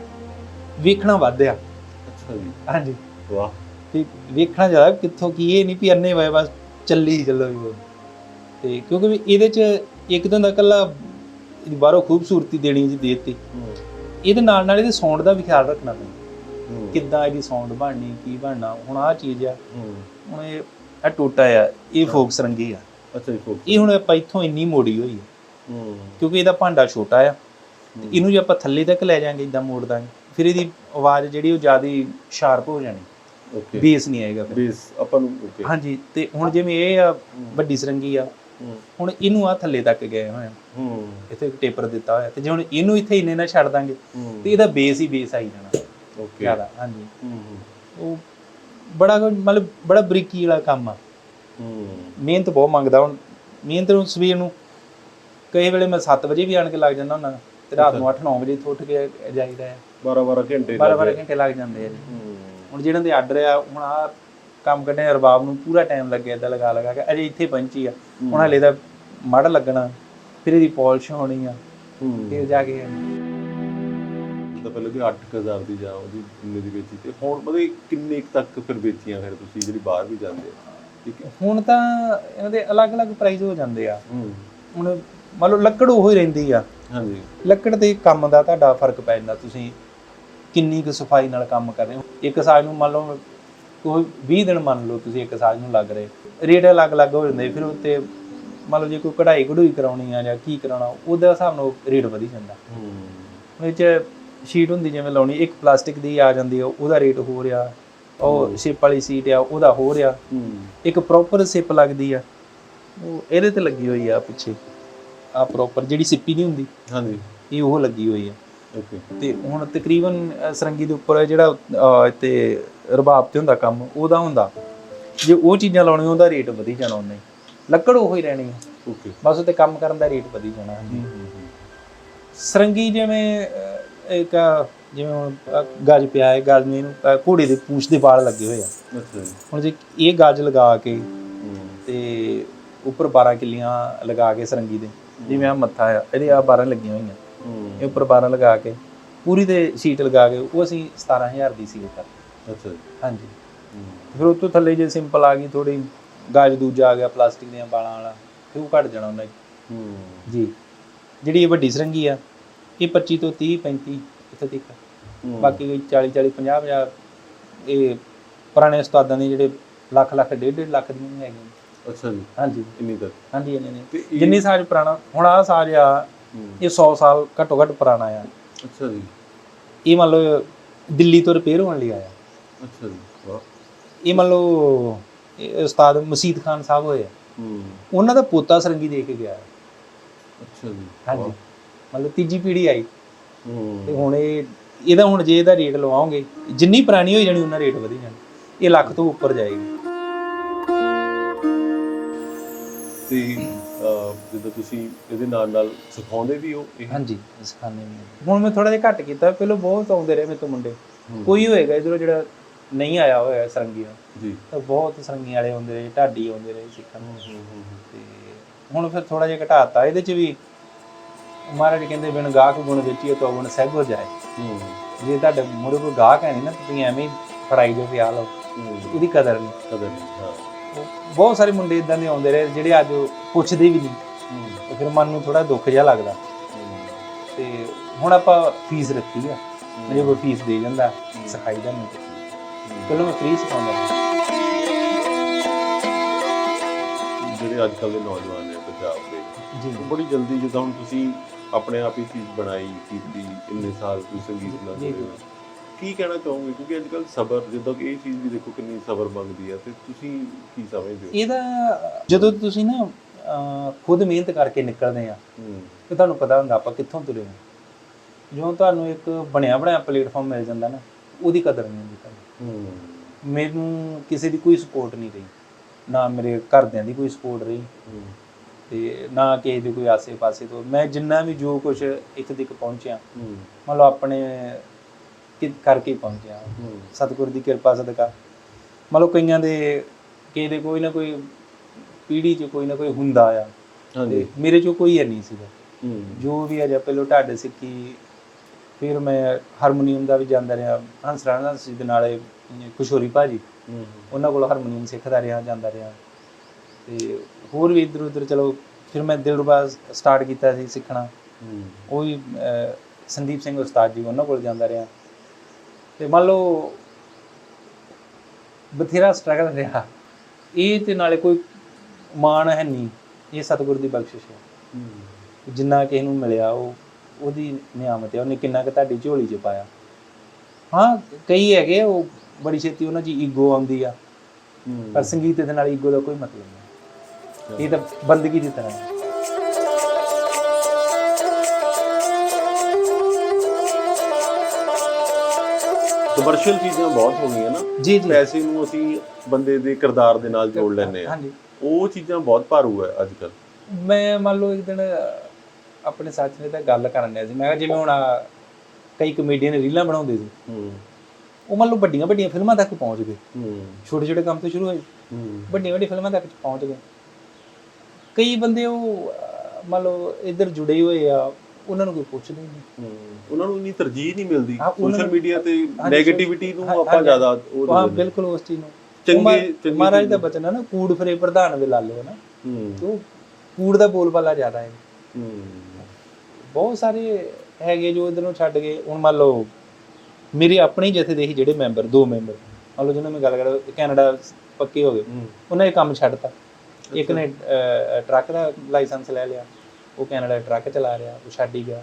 ਵੇਖਣਾ ਵੱਧ ਆ। ਅੱਛਾ ਜੀ। ਹਾਂਜੀ। ਵਾਹ। ਤੇ ਵੇਖਣਾ ਜ਼ਿਆਦਾ ਕਿੱਥੋਂ ਕੀ ਇਹ ਨਹੀਂ ਵੀ ਅੰਨੇ ਵੇ ਬਸ ਚੱਲੀ ਚੱਲੋ ਵੀ ਉਹ। ਤੇ ਕਿਉਂਕਿ ਵੀ ਇਹਦੇ ਚ ਇੱਕ ਤਾਂ ਦਾ ਕੱਲਾ ਬਾਹਰੋਂ ਖੂਬਸੂਰਤੀ ਦੇਣੀ ਜੀ ਦੇਤੀ ਇਹਦੇ ਨਾਲ ਨਾਲ ਇਹਦੇ ਸਾਊਂਡ ਦਾ ਵੀ ਖਿਆਲ ਰੱਖਣਾ ਪੈਂਦਾ। ਕਿੱਦਾਂ ਇਹਦੀ ਸਾਊਂਡ ਬਣਨੀ ਕੀ ਬਣਨਾ ਹੁਣ ਆਹ ਚੀਜ਼ ਆ। ਹੁਣ ਇਹ ਇਹ ਟੋਟਾ ਆ ਇਹ ਫੋਕ ਸਰੰਗੀ ਆ। ਅੱਛਾ ਜੀ ਫੋਕ ਇਹ ਹੁਣ ਆਪਾਂ ਇੱਥੋਂ ਇੰਨੀ ਮੋੜੀ ਹੋਈ ਹੈ ਹੂੰ। ਕਿਉਂਕਿ ਇਹਦਾ ਭਾਂਡਾ ਛੋਟਾ ਆ। ਇਹਨੂੰ ਜੇ ਆਪਾਂ ਥੱਲੇ ਤੱਕ ਲੈ ਜਾਾਂਗੇ ਇਦਾਂ ਮੋੜ ਦਾਂਗੇ ਫਿਰ ਇਹਦੀ ਆਵਾਜ਼ ਜਿਹੜੀ ਉਹ ਜ਼ਿਆਦਾ ਸ਼ਾਰਪ ਹੋ ਜਾਣੀ। ਓਕੇ ਬੇਸ ਨਹੀਂ ਆਏਗਾ ਫਿਰ। ਬੇਸ ਆਪਾਂ ਨੂੰ ਓਕੇ ਹਾਂਜੀ ਤੇ ਹੁਣ ਜਿਵੇਂ ਇਹ ਆ ਵੱਡੀ ਸਰੰਗੀ ਆ। ਹੁਣ ਇਹਨੂੰ ਆ ਥੱਲੇ ਤੱਕ ਗਏ ਹੋਏ ਆ। ਹੂੰ। ਇੱਥੇ ਇੱਕ ਟੇਪਰ ਦਿੱਤਾ ਹੋਇਆ ਤੇ ਜੇ ਹੁਣ ਇਹਨੂੰ ਇੱਥੇ ਇੰਨੇ ਨਾਲ ਛੱਡ ਦਾਂਗੇ ਤੇ ਇਹਦਾ ਬੇਸ ਹੀ ਬੇਸ ਆਈ ਜਾਣਾ। ਓਕੇ ਜ਼ਿਆਦਾ ਹਾਂਜੀ। ਹੂੰ। ਉਹ ਬੜਾ ਮਤਲਬ ਬੜਾ ਬਰੀਕੀ ਵਾਲਾ ਕੰਮ ਆ। ਹੂੰ। ਮਿਹਨਤ ਬਹੁਤ ਮੰਗਦਾ ਹੁਣ। ਮਿਹਨਤ ਨੂੰ ਸਵੇਰ ਨੂੰ ਕਈ ਵੇਲੇ ਮੈਂ 7 ਵਜੇ ਵੀ ਆਣ ਕੇ ਲੱਗ ਜਾਂਦਾ ਹੁੰਦਾ ਤੇ ਰਾਤ ਨੂੰ 8-9 ਵਜੇ ਉੱਠ ਕੇ ਜਾਈਦਾ ਹੈ। 12 12 ਘੰਟੇ 12-12 ਘੰਟੇ ਲੱਗ ਜਾਂਦੇ ਆ ਜੀ। ਹੂੰ। ਹੁਣ ਜਿਹਨਾਂ ਦੇ ਆਰਡਰ ਆ ਹੁਣ ਆ ਕੰਮ ਕੱਢੇ ਰਬਾਬ ਨੂੰ ਪੂਰਾ ਟਾਈਮ ਲੱਗਿਆ ਏਦਾਂ ਲਗਾ ਲਗਾ ਕੇ ਅਜੇ ਇੱਥੇ ਪਹੁੰਚੀ ਆ। ਹੁਣ ਹਲੇ ਦਾ ਮੜ ਲੱਗਣਾ ਫਿਰ ਇਹਦੀ ਪਾਲਿਸ਼ ਹੋਣੀ ਆ ਹੂੰ। ਫਿਰ ਜਾ ਕੇ ਤਾਂ ਪਹਿਲਾਂ ਕਿ 8000 ਦੀ ਜਾਂ ਉਹਦੀ ਕਿੰਨੇ ਦੀ ਵੇਚੀ ਤੇ ਹੁਣ ਮਤਲਬ ਕਿੰਨੇ ਤੱਕ ਫਿਰ ਵੇਚੀਆਂ ਫਿਰ ਤੁਸੀਂ ਜਿਹੜੀ ਬਾਹਰ ਵੀ ਜਾਂਦੇ ਠੀਕ ਹੈ? ਹੁਣ ਤਾਂ ਇਹਨਾਂ ਦੇ ਅਲੱਗ-ਅਲੱਗ ਪ੍ਰਾਈਸ ਹੋ ਜਾਂਦੇ ਆ। ਹੂੰ। ਹੁਣ ਮੰਨ ਲਓ ਲੱਕੜ ਉਹੀ ਰਹਿੰਦੀ ਆ। ਹਾਂਜੀ। ਲੱਕੜ ਦੇ ਕੰਮ ਦਾ ਤੁਹਾਡਾ ਫ਼ਰਕ ਪੈ ਜਾਂਦਾ ਤੁਸੀਂ ਕਿੰਨੀ ਕੁ ਸਫ਼ਾਈ ਨਾਲ ਕੰਮ ਕਰ ਰਹੇ ਹੋ। ਇੱਕ ਸਾਲ ਨੂੰ ਮੰਨ ਲਓ ਕੋਈ 20 ਦਿਨ ਮੰਨ ਲਓ ਤੁਸੀਂ ਇੱਕ ਸਾਲ ਨੂੰ ਲੱਗ ਰਹੇ ਰੇਟ ਅਲੱਗ-ਅਲੱਗ ਹੋ ਜਾਂਦੇ ਫਿਰ ਉੱਤੇ ਮੰਨ ਲਓ ਜੇ ਕੋਈ ਕਢਾਈ ਕਢੂਈ ਕਰਾਉਣੀ ਆ ਜਾਂ ਕੀ ਕਰਾਉਣਾ ਉਹਦੇ ਹਿਸਾਬ ਨਾਲ ਰੇਟ ਵਧੀ ਜਾਂਦਾ। ਹੂੰ। ਹੁਣ ਇਹ ਚ ਸ਼ੀਟ ਹੁੰਦੀ ਜਿਵੇਂ ਲਾਉਣੀ ਇੱਕ ਪਲਾਸਟਿਕ ਦੀ ਆ ਜਾਂਦੀ ਆ ਉਹਦਾ ਰੇਟ ਹੋ ਰਿਹਾ ਉਹ ਸ਼ਿਪ ਵਾਲੀ ਸੀਟ ਆ ਉਹਦਾ ਹੋ ਰਿਹਾ। ਹੂੰ। ਇੱਕ ਪ੍ਰੋਪਰ ਸਿਪ ਲੱਗਦੀ ਆ ਉਹ ਇਹਦੇ ਤੇ ਲੱਗੀ ਹੋਈ ਆ ਪਿੱਛੇ। ਆ ਪ੍ਰੋਪਰ ਜਿਹੜੀ ਸਿੱਪੀ ਨਹੀਂ ਹੁੰਦੀ ਹਾਂਜੀ। ਇਹ ਉਹ ਲੱਗੀ ਹੋਈ ਆ। ਤੇ ਹੁਣ ਤਕਰੀਬਨ ਸਰੰਗੀ ਦੇ ਉੱਪਰ ਜਿਹੜਾ ਤੇ ਰਬਾਬ ਤੇ ਹੁੰਦਾ ਕੰਮ ਉਹਦਾ ਹੁੰਦਾ। ਜੇ ਉਹ ਚੀਜ਼ਾਂ ਲਾਉਣੀਆਂ ਉਹਦਾ ਰੇਟ ਵਧੀ ਜਾਣਾ ਉਹਨੇ। ਲੱਕੜ ਉਹੋ ਹੀ ਰਹਿਣੀ। ਓਕੇ ਬਸ ਉੱਤੇ ਕੰਮ ਕਰਨ ਦਾ ਰੇਟ ਵਧੀ ਜਾਣਾ। ਸਰੰਗੀ ਜਿਵੇਂ ਇੱਕ ਜਿਵੇਂ ਹੁਣ ਗਜ ਪਿਆ ਹੈ ਗਜ ਨੂੰ ਇਹਨੂੰ ਘੋੜੇ ਦੇ ਪੂਛ ਦੇ ਵਾਲ ਲੱਗੇ ਹੋਏ ਆ। ਅੱਛਾ ਹੁਣ ਜੇ ਇਹ ਗਜ ਲਗਾ ਕੇ ਤੇ ਉੱਪਰ 12 ਕਿੱਲੀਆਂ ਲਗਾ ਕੇ ਸਰੰਗੀ ਦੇ ਜਿਵੇਂ ਆ ਮੱਥਾ ਆ ਇਹਦੇ ਆ 12 ਲੱਗੀਆਂ ਹੋਈਆਂ। ਇਹ ਉੱਪਰ 12 ਲਗਾ ਕੇ ਪੂਰੀ ਤੇ ਸ਼ੀਟ ਲਗਾ ਕੇ ਉਹ ਅਸੀਂ 17000 ਦੀ ਸੀ ਕਰ ਅੱਛਾ ਜੀ। ਹਾਂਜੀ। ਫਿਰ ਉਹ ਤੋਂ ਥੱਲੇ ਜੇ ਸਿੰਪਲ ਆ ਗਈ ਥੋੜੀ ਗਾਜ ਦੂਜਾ ਆ ਗਿਆ ਪਲਾਸਟਿਕ ਦੀਆਂ ਬਾਲਾਂ ਵਾਲਾ ਉਹ ਘਟ ਜਾਣਾ ਉਹਨਾਂ ਹੂੰ। ਜੀ। ਜਿਹੜੀ ਇਹ ਵੱਡੀ ਸਰੰਗੀ ਆ ਇਹ 25 ਤੋਂ 30 35 ਇੱਥੇ ਤੱਕ। ਬਾਕੀ ਕੋਈ 40 40 50 50 ਇਹ ਪੁਰਾਣੇ ਉਸਤਾਦਾਂ ਦੇ ਜਿਹੜੇ ਲੱਖ ਲੱਖ ਡੇਢ ਡੇਢ ਲੱਖ ਦੀਆਂ ਹੈਗੀਆਂ। ਅੱਛਾ ਜੀ। ਹਾਂਜੀ। ਇੰਨੀ ਤੱਕ ਹਾਂਜੀ ਇਹਨੇ ਨੇ ਜਿੰਨੀ ਸਾਜ ਪੁਰਾਣਾ ਹੁਣ ਆਹ ਸਾਜ ਆ। ਇਹ 100 ਸਾਲ ਘੱਟੋ ਘੱਟ ਪੁਰਾਣਾ ਆ। ਅੱਛਾ ਜੀ। ਇਹ ਮੰਨ ਲਓ ਦਿੱਲੀ ਤੋਂ ਰਿਪੇਅਰ ਹੋਣ ਲਈ ਆਇਆ। ਅੱਛਾ ਜੀ ਵਾਹ। ਇਹ ਮੰਨ ਲਓ ਉਸਤਾਦ ਮਸੀਦ ਖਾਨ ਸਾਹਿਬ ਹੋਏ ਉਹਨਾਂ ਦਾ ਪੋਤਾ ਸਰੰਗੀ ਦੇ ਕੇ ਗਿਆ। ਅੱਛਾ ਜੀ ਹਾਂਜੀ। ਲਓ ਤੀਜੀ ਪੀੜ੍ਹੀ ਆਈ। ਤੇ ਹੁਣ ਇਹ ਇਹਦਾ ਹੁਣ ਜੇ ਇਹਦਾ ਰੇਟ ਲਵਾਓਗੇ ਜਿੰਨੀ ਪੁਰਾਣੀ ਹੋਈ ਜਾਣੀ ਉਹਨਾਂ ਰੇਟ ਵਧੀ ਜਾਣਾ। ਇਹ ਲੱਖ ਤੋਂ ਉੱਪਰ ਜਾਏਗੀ। ਤੇ ਜਦੋਂ ਤੁਸੀਂ ਇਹਦੇ ਨਾਲ ਨਾਲ ਸਿਖਾਉਂਦੇ ਵੀ ਹੋ ਇਹ? ਹਾਂਜੀ ਸਿਖਾਣੇ ਵੀ ਹੁਣ ਮੈਂ ਥੋੜਾ ਜਿਹਾ ਘੱਟ ਕੀਤਾ ਪਹਿਲਾਂ ਬਹੁਤ ਆਉਂਦੇ ਰਹੇ ਮੇਰੇ ਤੋਂ ਮੁੰਡੇ। ਕੋਈ ਹੋਏਗਾ ਇਧਰੋਂ ਜਿਹੜਾ ਨਹੀਂ ਆਇਆ ਹੋਇਆ ਸਰੰਗੀ ਦਾ ਜੀ। ਤਾਂ ਬਹੁਤ ਸਰੰਗੀ ਵਾਲੇ ਆਉਂਦੇ ਰਹੇ ਢਾਡੀ ਆਉਂਦੇ ਰਹੇ ਸਿੱਖਣ। ਨੂੰ। ਤੇ ਹੁਣ ਫਿਰ ਥੋੜਾ ਜਿਹਾ ਘਟਾਤਾ। ਇਹਦੇ ਚ ਵੀ ਮਹਾਰਾਜ ਕਹਿੰਦੇ ਬਿਨ ਗਾਹਕ ਗੁਣ ਵੇਚੀਏ ਤਾਂ ਗੁਣ ਸਹਿਬ ਹੋ ਜਾਏ। ਜੇ ਤੁਹਾਡੇ ਮੂਹਰੇ ਕੋਈ ਗਾਹਕ ਹੈ ਨਹੀਂ ਨਾ ਤੁਸੀਂ ਐਵੇਂ ਫੜਾਈ ਜੋ ਪਿਆ ਲਓ। ਕਦਰ ਨਹੀਂ ਕਦਰ ਨਹੀਂ ਬਹੁਤ ਸਾਰੇ ਮੁੰਡੇ ਇਦਾਂ ਦੇ ਆਉਂਦੇ ਰਹੇ ਜਿਹੜੇ ਅੱਜ ਪੁੱਛਦੇ ਵੀ ਨਹੀਂ ਹੂੰ ਤੇ ਫਿਰ ਮਨ ਨੂੰ ਥੋੜਾ ਦੁੱਖ ਜਿਹਾ ਲੱਗਦਾ ਹੂੰ। ਤੇ ਹੁਣ ਆਪਾਂ ਫੀਸ ਰੱਖੀ ਆ ਮੇਰੇ ਕੋਲ ਫੀਸ ਦੇ ਜਾਂਦਾ ਸਿਖਾਈ ਦਾ ਨਹੀਂ ਪਹਿਲਾਂ ਮੈਂ ਫ੍ਰੀ ਸਿਖਾਉਂਦਾ। ਜਿਹੜੇ ਅੱਜ ਕੱਲ੍ਹ ਦੇ ਨੌਜਵਾਨ ਨੇ ਪੰਜਾਬ ਦੇ ਜੀ ਬੜੀ ਜਲਦੀ ਜਿੱਦਾਂ ਤੁਸੀਂ ਆਪਣੇ ਆਪ ਹੀ ਚੀਜ਼ ਬਣਾਈ ਕੀਤੀ ਇੰਨੇ ਸਾਲ ਤੁਸੀਂ ਸੰਗੀਤ ਨਾਲ ਜੁੜੇ ਹੋਏ। ਕੀ ਕਹਿਣਾ ਚਾਹੋਗੇ? ਕਿਉਂਕਿ ਅੱਜ ਕੱਲ੍ਹ ਸਬਰ ਜਿੱਦਾਂ ਕਿ ਇਹ ਚੀਜ਼ ਵੀ ਦੇਖੋ ਕਿੰਨੀ ਸਬਰ ਮੰਗਦੀ ਹੈ ਤੇ ਤੁਸੀਂ ਕੀ ਸਮਝਦੇ ਹੋ? ਇਹਦਾ ਜਦੋਂ ਤੁਸੀਂ ਨਾ ਖੁਦ ਮਿਹਨਤ ਕਰਕੇ ਨਿਕਲਦੇ ਆ ਤੇ ਤੁਹਾਨੂੰ ਪਤਾ ਹੁੰਦਾ ਆਪਾਂ ਕਿੱਥੋਂ ਤੁਰੇ ਹਾਂ ਜਦੋਂ ਤੁਹਾਨੂੰ ਇੱਕ ਬਣਿਆ ਬਣਾਇਆ ਪਲੇਟਫਾਰਮ ਮਿਲ ਜਾਂਦਾ ਨਾ ਉਹਦੀ ਕਦਰ ਨਹੀਂ ਹੁੰਦੀ ਤੁਹਾਨੂੰ। ਮੈਨੂੰ ਕਿਸੇ ਦੀ ਕੋਈ ਸਪੋਰਟ ਨਹੀਂ ਰਹੀ। ਨਾ ਮੇਰੇ ਘਰਦਿਆਂ ਦੀ ਕੋਈ ਸਪੋਰਟ ਰਹੀ। ਤੇ ਨਾ ਕਿਸੇ ਦੇ ਕੋਈ ਆਸੇ-ਪਾਸੇ ਤੋਂ। ਮੈਂ ਜਿੰਨਾ ਵੀ ਜੋ ਕੁਝ ਇੱਥੇ ਤੱਕ ਪਹੁੰਚਿਆ ਮੰਨ ਲਓ ਆਪਣੇ ਕਿ ਕਰਕੇ ਪਹੁੰਚਿਆ ਸਤਿਗੁਰ ਦੀ ਕਿਰਪਾ ਸਦਕਾ। ਮੰਨ ਲਓ ਕਈਆਂ ਦੇ ਕਿਸੇ ਦੇ ਕੋਈ ਨਾ ਕੋਈ ਪੀੜ੍ਹੀ 'ਚ ਕੋਈ ਨਾ ਕੋਈ ਹੁੰਦਾ ਆ। ਹਾਂਜੀ। ਮੇਰੇ 'ਚੋਂ ਕੋਈ ਹੈ ਨਹੀਂ ਸੀਗਾ। ਜੋ ਵੀ ਅਜਾ ਪਹਿਲੋਂ ਢਾਡ ਸਿੱਖੀ ਫਿਰ ਮੈਂ ਹਾਰਮੋਨੀਅਮ ਦਾ ਵੀ ਜਾਂਦਾ ਰਿਹਾ। ਹੰਸ ਰਾਣਾ ਸੀ ਦੇ ਨਾਲੇ ਕੁਸ਼ੋਰੀ ਭਾਜੀ ਉਹਨਾਂ ਕੋਲ ਹਾਰਮੋਨੀਅਮ ਸਿੱਖਦਾ ਰਿਹਾ ਜਾਂਦਾ ਰਿਹਾ। ਤੇ ਹੋਰ ਵੀ ਇੱਧਰ ਉੱਧਰ ਚਲੋ ਫਿਰ ਮੈਂ ਦਿਲਰਬਾ ਸਟਾਰਟ ਕੀਤਾ ਸੀ ਸਿੱਖਣਾ। ਉਹ ਵੀ ਸੰਦੀਪ ਸਿੰਘ ਉਸਤਾਦ ਜੀ ਉਹਨਾਂ ਕੋਲ ਜਾਂਦਾ ਰਿਹਾ। ਤੇ ਮੰਨ ਲਓ ਬਥੇਰਾ ਸਟਰਗਲ ਰਿਹਾ। ਇਹ ਤੇ ਨਾਲੇ ਕੋਈ ਮਾਣ ਹੈ ਨਹੀਂ ਇਹ ਸਤਿਗੁਰ ਦੀ ਬਖਸ਼ਿਸ਼ ਹੈ। ਜਿੰਨਾ ਕਿਸੇ ਨੂੰ ਮਿਲਿਆ ਉਹ ਉਹਦੀ ਨਿਆਮਤ ਹੈ। ਉਹਨੇ ਕਿੰਨਾ ਕੁ ਤੁਹਾਡੀ ਝੋਲੀ 'ਚ ਪਾਇਆ। ਹਾਂ ਕਈ ਹੈਗੇ ਉਹ ਬੜੀ ਛੇਤੀ ਉਹਨਾਂ 'ਚ ਈਗੋ ਆਉਂਦੀ ਆ। ਪਰ ਸੰਗੀਤ ਦੇ ਨਾਲ ਈਗੋ ਦਾ ਕੋਈ ਮਤਲਬ ਨਹੀਂ। ਇਹ ਤਾਂ ਬੰਦਗੀ ਦੀ ਤਰ੍ਹਾਂ ਹੈ। ਕਮਰਸ਼ੀਅਲ ਚੀਜ਼ਾਂ ਬਹੁਤ ਹੋ ਗਈਆਂ ਨਾ ਜੀ ਜੀ। ਪੈਸੇ ਨੂੰ ਅਸੀਂ ਬੰਦੇ ਦੇ ਕਿਰਦਾਰ ਦੇ ਨਾਲ ਜੋੜ ਲੈਂਦੇ ਆ ਹਾਂਜੀ। ਉਹ ਚੀਜ਼ਾਂ ਬਹੁਤ ਭਾਰੂ ਹੈ ਅੱਜ ਕੱਲ ਮੈਂ ਮੰਨ ਲਓ ਇੱਕ ਦਿਨ ਆਪਣੇ ਸਾਥੀ ਨੇ ਤਾਂ ਗੱਲ ਕਰਨ ਡਿਆ ਸੀ। ਮੈਂ ਕਿਹਾ ਜਿਵੇਂ ਹੁਣ ਆਹ ਕਈ ਕਮੇਡੀਅਨ ਰੀਲਾਂ ਬਣਾਉਂਦੇ ਸੀ। ਹੂੰ। ਉਹ ਮੰਨ ਲਓ ਵੱਡੀਆਂ ਵੱਡੀਆਂ ਫਿਲਮਾਂ ਤੱਕ ਪਹੁੰਚ ਗਏ। ਹੂੰ। ਛੋਟੇ ਛੋਟੇ ਕੰਮ ਤੋਂ ਸ਼ੁਰੂ ਹੋਏ। ਹੂੰ। ਵੱਡੀਆਂ ਵੱਡੀਆਂ ਫਿਲਮਾਂ ਤੱਕ ਪਹੁੰਚ ਗਏ। ਕਈ ਬੰਦੇ ਉਹ ਅਹ, ਮੰਨ ਲਓ ਇੱਧਰ ਜੁੜੇ ਹੋਏ ਆ ਉਹਨਾਂ ਨੂੰ ਕੋਈ ਪੁੱਛਦਾ ਹੀ ਨਹੀਂ। ਹੂੰ। ਉਹਨਾਂ ਨੂੰ ਇੰਨੀ ਤਰਜੀਹ ਨਹੀਂ ਮਿਲਦੀ। ਹਾਂ, ਸੋਸ਼ਲ ਮੀਡੀਆ ਤੇ 네ਗੇਟਿਵਿਟੀ ਨੂੰ ਹਾਂ, ਆਪਾਂ। ਜ਼ਿਆਦਾ ਉਹ ਹਾਂ। ਬਿਲਕੁਲ ਉਸ ਚੀਜ਼ ਨੂੰ। ਚੰਗੇ- ਮਹਾਰਾਜ ਦਾ ਬਚਨ ਹੈ ਨਾ ਕੂੜ ਫਰੇ ਪ੍ਰਧਾਨ ਵੇ ਲਾ ਲਿਓ ਨਾ। ਹੂੰ। ਤੇ ਉਹ ਕੂੜ ਦਾ ਬੋਲਬਾਲਾ ਜ਼ਿਆਦਾ ਹੈ। ਹੂੰ। ਬਹੁਤ ਸਾਰੇ ਹੈਗੇ ਜੋ ਇਧਰ ਨੂੰ ਛੱਡ ਗਏ। ਹੁਣ ਮੰਨ ਲਓ ਮੇਰੇ ਆਪਣੇ ਹੀ ਜਥੇ ਦੇ ਸੀ ਜਿਹੜੇ ਮੈਂਬਰ ਦੋ ਮੈਂਬਰ। ਮੰਨ ਲਓ ਜਿਹਨਾਂ ਮੈਂ ਗੱਲ ਕਰਾਂ ਕੈਨੇਡਾ ਪੱਕੇ ਹੋ ਗਏ। ਹੂੰ। ਉਹਨਾਂ ਇਹ ਕੰਮ ਛੱਡਤਾ। ਇੱਕ ਨੇ ਟਰੱਕ ਦਾ ਲਾਇਸੈਂਸ ਲੈ ਲਿਆ। ਉਹ ਕੈਨੇਡਾ ਟਰੱਕ ਚਲਾ ਰਿਹਾ ਉਹ ਛੱਡ ਹੀ ਗਿਆ।